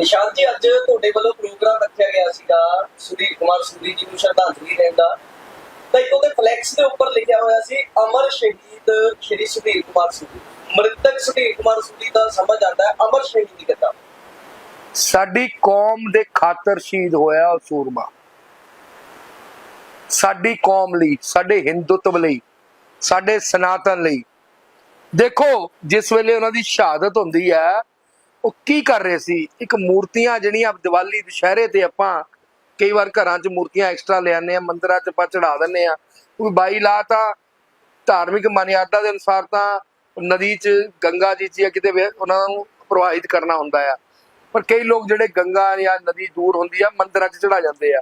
ਨਿਸ਼ਾਨ ਜੀ, ਅੱਜ ਤੁਹਾਡੇ ਵੱਲੋਂ ਪ੍ਰੋਗਰਾਮ ਰੱਖਿਆ ਗਿਆ ਸੀਗਾ ਸੁਧੀਰ ਕੁਮਾਰ ਸੂਰੀ ਜੀ ਨੂੰ ਸ਼ਰਧਾਂਜਲੀ ਦੇਣ ਦਾ। ਤਾਂ ਇੱਕ ਉਹਦੇ ਫਲੈਕਸ ਦੇ ਉੱਪਰ ਲਿਖਿਆ ਹੋਇਆ ਸੀ, ਅਮਰ ਸ਼ਹੀਦ ਸ਼੍ਰੀ ਸੁਧੀਰ ਕੁਮਾਰ ਸੂਰੀ। ਮ੍ਰਿਤਕ ਸੁਧੀਰ ਕੁਮਾਰ ਸੂਰੀ ਦਾ ਸਮਝ ਆਉਂਦਾ ਹੈ ਅਮਰ ਸ਼ਹੀਦ ਦੀ ਸਾਡੀ ਕੌਮ ਦੇ ਖਾਤਰ ਸ਼ਹੀਦ ਹੋਇਆ ਉਹ ਸੂਰਮਾ। ਸਾਡੀ ਕੌਮ ਲਈ, ਸਾਡੇ ਹਿੰਦੂਤਵ ਲਈ, ਸਾਡੇ ਸਨਾਤਨ ਲਈ। ਦੇਖੋ, ਜਿਸ ਵੇਲੇ ਉਹਨਾਂ ਦੀ ਸ਼ਹਾਦਤ ਹੁੰਦੀ ਹੈ ਉਹ ਕੀ ਕਰ ਰਹੇ ਸੀ? ਇੱਕ ਮੂਰਤੀਆਂ ਜਿਹੜੀਆਂ ਦੀਵਾਲੀ ਦੁਸ਼ਹਿਰੇ ਤੇ ਆਪਾਂ ਕਈ ਵਾਰ ਘਰਾਂ 'ਚ ਮੂਰਤੀਆਂ ਐਕਸਟਰਾ ਲੈ ਆਉਂਦੇ ਆ ਮੰਦਿਰਾਂ 'ਚ ਆਪਾਂ ਚੜਾ ਦਿੰਦੇ ਆ ਕੋਈ ਬਾਈ ਲਾ ਤਾਂ ਧਾਰਮਿਕ ਮਾਨਿਅਤਾ ਦੇ ਅਨੁਸਾਰ ਤਾਂ ਨਦੀ 'ਚ ਗੰਗਾ ਜੀ 'ਚ ਜਾਂ ਕਿਤੇ ਵੀ ਉਹਨਾਂ ਨੂੰ ਪ੍ਰਵਾਹਿਤ ਕਰਨਾ ਹੁੰਦਾ ਆ। ਪਰ ਕਈ ਲੋਕ ਜਿਹੜੇ ਗੰਗਾ ਜਾਂ ਨਦੀ ਦੂਰ ਹੁੰਦੀ ਆ, ਮੰਦਰਾਂ 'ਚ ਚੜਾ ਜਾਂਦੇ ਆ।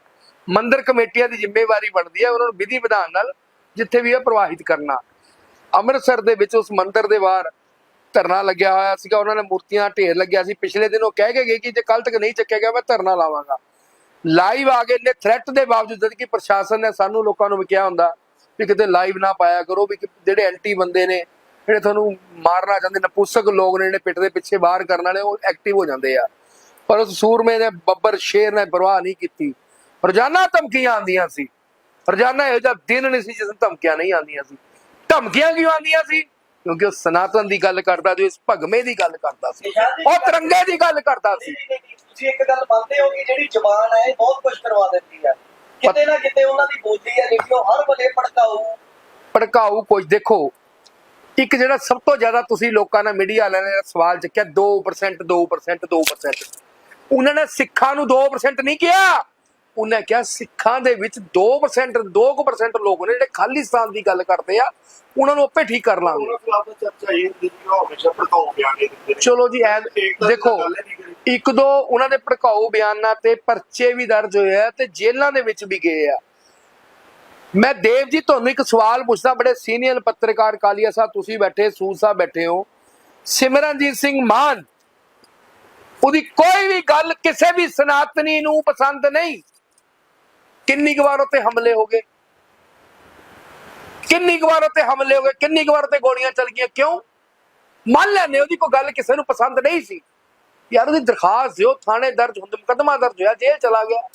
ਮੰਦਰ ਕਮੇਟੀਆਂ ਦੀ ਜ਼ਿੰਮੇਵਾਰੀ ਬਣਦੀ ਆ, ਉਹਨਾਂ ਨੂੰ ਵਿਧੀ ਵਿਧਾਨ ਨਾਲ ਜਿੱਥੇ ਵੀ ਇਹ ਪ੍ਰਵਾਹਿਤ ਕਰਨਾ। ਅੰਮ੍ਰਿਤਸਰ ਦੇ ਵਿੱਚ ਉਸ ਮੰਦਰ ਦੇ ਬਾਹਰ ਧਰਨਾ ਲੱਗਿਆ ਹੋਇਆ ਸੀਗਾ, ਉਹਨਾਂ ਨੇ ਮੂਰਤੀਆਂ ਢੇਰ ਲੱਗਿਆ ਸੀ। ਪਿਛਲੇ ਦਿਨ ਉਹ ਕਹਿ ਕੇ ਗਏ ਕਿ ਜੇ ਕੱਲ ਤੱਕ ਨਹੀਂ ਚੱਕਿਆ ਗਿਆ, ਮੈਂ ਧਰਨਾ ਲਾਵਾਂਗਾ। ਲਾਈਵ ਆ ਗਏ ਨੇ ਥ੍ਰੈਟ ਦੇ ਬਾਵਜੂਦ ਜਦ ਕਿ ਪ੍ਰਸ਼ਾਸਨ ਨੇ ਸਾਨੂੰ ਲੋਕਾਂ ਨੂੰ ਵੀ ਕਿਹਾ ਹੁੰਦਾ ਵੀ ਕਿਤੇ ਲਾਈਵ ਨਾ ਪਾਇਆ ਕਰੋ, ਵੀ ਜਿਹੜੇ ਐਂਟੀ ਬੰਦੇ ਨੇ, ਜਿਹੜੇ ਤੁਹਾਨੂੰ ਮਾਰਨਾ ਚਾਹੁੰਦੇ, ਨਪੁੱਸਕ ਲੋਕ ਨੇ, ਜਿਹੜੇ ਪਿੱਠ ਦੇ ਪਿੱਛੇ ਬਾਹਰ ਕਰਨ ਵਾਲੇ, ਉਹ ਐਕਟਿਵ ਹੋ ਜਾਂਦੇ ਆ। ਪਰ ਉਸ ਸੂਰਮੇ ਨੇ ਬੱਬਰ ਸ਼ੇਰ ਨੇ ਪਰਵਾਹ ਨਹੀਂ ਕੀਤੀ। ਰੋਜ਼ਾਨਾ ਧਮਕੀਆਂ ਆਉਂਦੀਆਂ ਸੀ। ਰੋਜ਼ਾਨਾ ਇਹੋ ਜਿਹਾ ਦਿਨ ਨਹੀਂ ਸੀ ਜਿਸ ਨੂੰ ਧਮਕੀਆਂ ਨਹੀਂ ਆਉਂਦੀਆਂ ਸੀ। ਧਮਕੀਆਂ ਕਿਉਂ ਆਉਂਦੀਆਂ ਸੀ? ਕਿਉਂਕਿ ਉਹ ਸਨਾਤਨ ਦੀ ਗੱਲ ਕਰਦਾ ਸੀ ਇਸ ਭਗਮੇ ਦੀ ਗੱਲ ਕਰਦਾ ਸੀ ਉਹ ਤਿਰੰਗੇ ਦੀ ਗੱਲ ਕਰਦਾ ਸੀ। ਤੁਸੀਂ ਇੱਕ ਗੱਲ ਮੰਨਦੇ ਹੋ ਕਿ ਜਿਹੜੀ ਜ਼ਬਾਨ ਹੈ ਬਹੁਤ ਕੁਝ ਕਰਵਾ ਦਿੰਦੀ ਹੈ। ਕਿਤੇ ਨਾ ਕਿਤੇ ਉਹਨਾਂ ਦੀ ਬੋਲੀ ਹੈ ਜਿਹੜੀ ਉਹ ਹਰ ਵੇਲੇ ਭੜਕਾਊ। ਭੜਕਾਊ ਕੁਝ ਦੇਖੋ ਇੱਕ ਜਿਹੜਾ ਸਭ ਤੋਂ ਜ਼ਿਆਦਾ ਤੁਸੀਂ ਲੋਕਾਂ ਨੇ ਮੀਡੀਆ ਵਾਲਿਆਂ ਨੇ ਸਵਾਲ ਚੱਕਿਆ 2% 2% 2% ਉਹਨਾਂ ਨੇ ਸਿੱਖਾਂ ਨੂੰ 2% ਨਹੀਂ ਕਿਹਾ। ਉਹਨੇ ਕਿਹਾ ਸਿੱਖਾਂ ਦੇ ਵਿੱਚ 2% 2% ਲੋਕ ਨੇ ਜਿਹੜੇ ਖਾਲਿਸਤਾਨ ਦੀ ਗੱਲ ਕਰਦੇ ਆ ਉਹਨਾਂ ਨੂੰ ਆਪੇ ਠੀਕ ਕਰ ਲਾਂਗੇ। ਚਲੋ ਜੀ ਐ ਦੇਖੋ। ਇੱਕ ਦੋ ਉਹਨਾਂ ਦੇ ਭੜਕਾਊ ਬਿਆਨਾਂ ਤੇ ਪਰਚੇ ਵੀ ਦਰਜ ਹੋਏ ਆ ਤੇ ਜੇਲ੍ਹਾਂ ਦੇ ਵਿੱਚ ਵੀ ਗਏ ਆ। ਮੈਂ ਦੇਵ ਜੀ ਤੁਹਾਨੂੰ ਇੱਕ ਸਵਾਲ ਪੁੱਛਦਾ ਬੜੇ ਸੀਨੀਅਰ ਪੱਤਰਕਾਰ ਕਾਲੀਆ ਸਾਹਿਬ ਤੁਸੀਂ ਬੈਠੇ ਸੂਦ ਸਾਹਿਬ ਬੈਠੇ ਹੋ। ਸਿਮਰਨਜੀਤ ਸਿੰਘ ਮਾਨ ਉਹਦੀ ਕੋਈ ਵੀ ਗੱਲ ਕਿਸੇ ਵੀ ਸਨਾਤਨੀ ਨੂੰ ਪਸੰਦ ਨਹੀਂ। ਕਿੰਨੀ ਕੁ ਵਾਰ ਉੱਤੇ ਹਮਲੇ ਹੋ ਗਏ? ਕਿੰਨੀ ਕੁ ਵਾਰ ਉੱਤੇ ਹਮਲੇ ਹੋ ਗਏ? ਕਿੰਨੀ ਕੁ ਵਾਰ ਉੱਤੇ ਗੋਲੀਆਂ ਚੱਲ ਗਈਆਂ? ਕਿਉਂ? ਮੰਨ ਲੈਨੇ ਉਹਦੀ ਕੋਈ ਗੱਲ ਕਿਸੇ ਨੂੰ ਪਸੰਦ ਨਹੀਂ ਸੀ। ਯਾਰ ਉਹਦੀ ਦਰਖਾਸਤ ਦਿਓ, ਥਾਣੇ ਦਰਜ ਹੁੰਦੇ, ਮੁਕੱਦਮਾ ਦਰਜ ਹੋਇਆ, ਜੇਲ੍ਹ ਚਲਾ ਗਿਆ।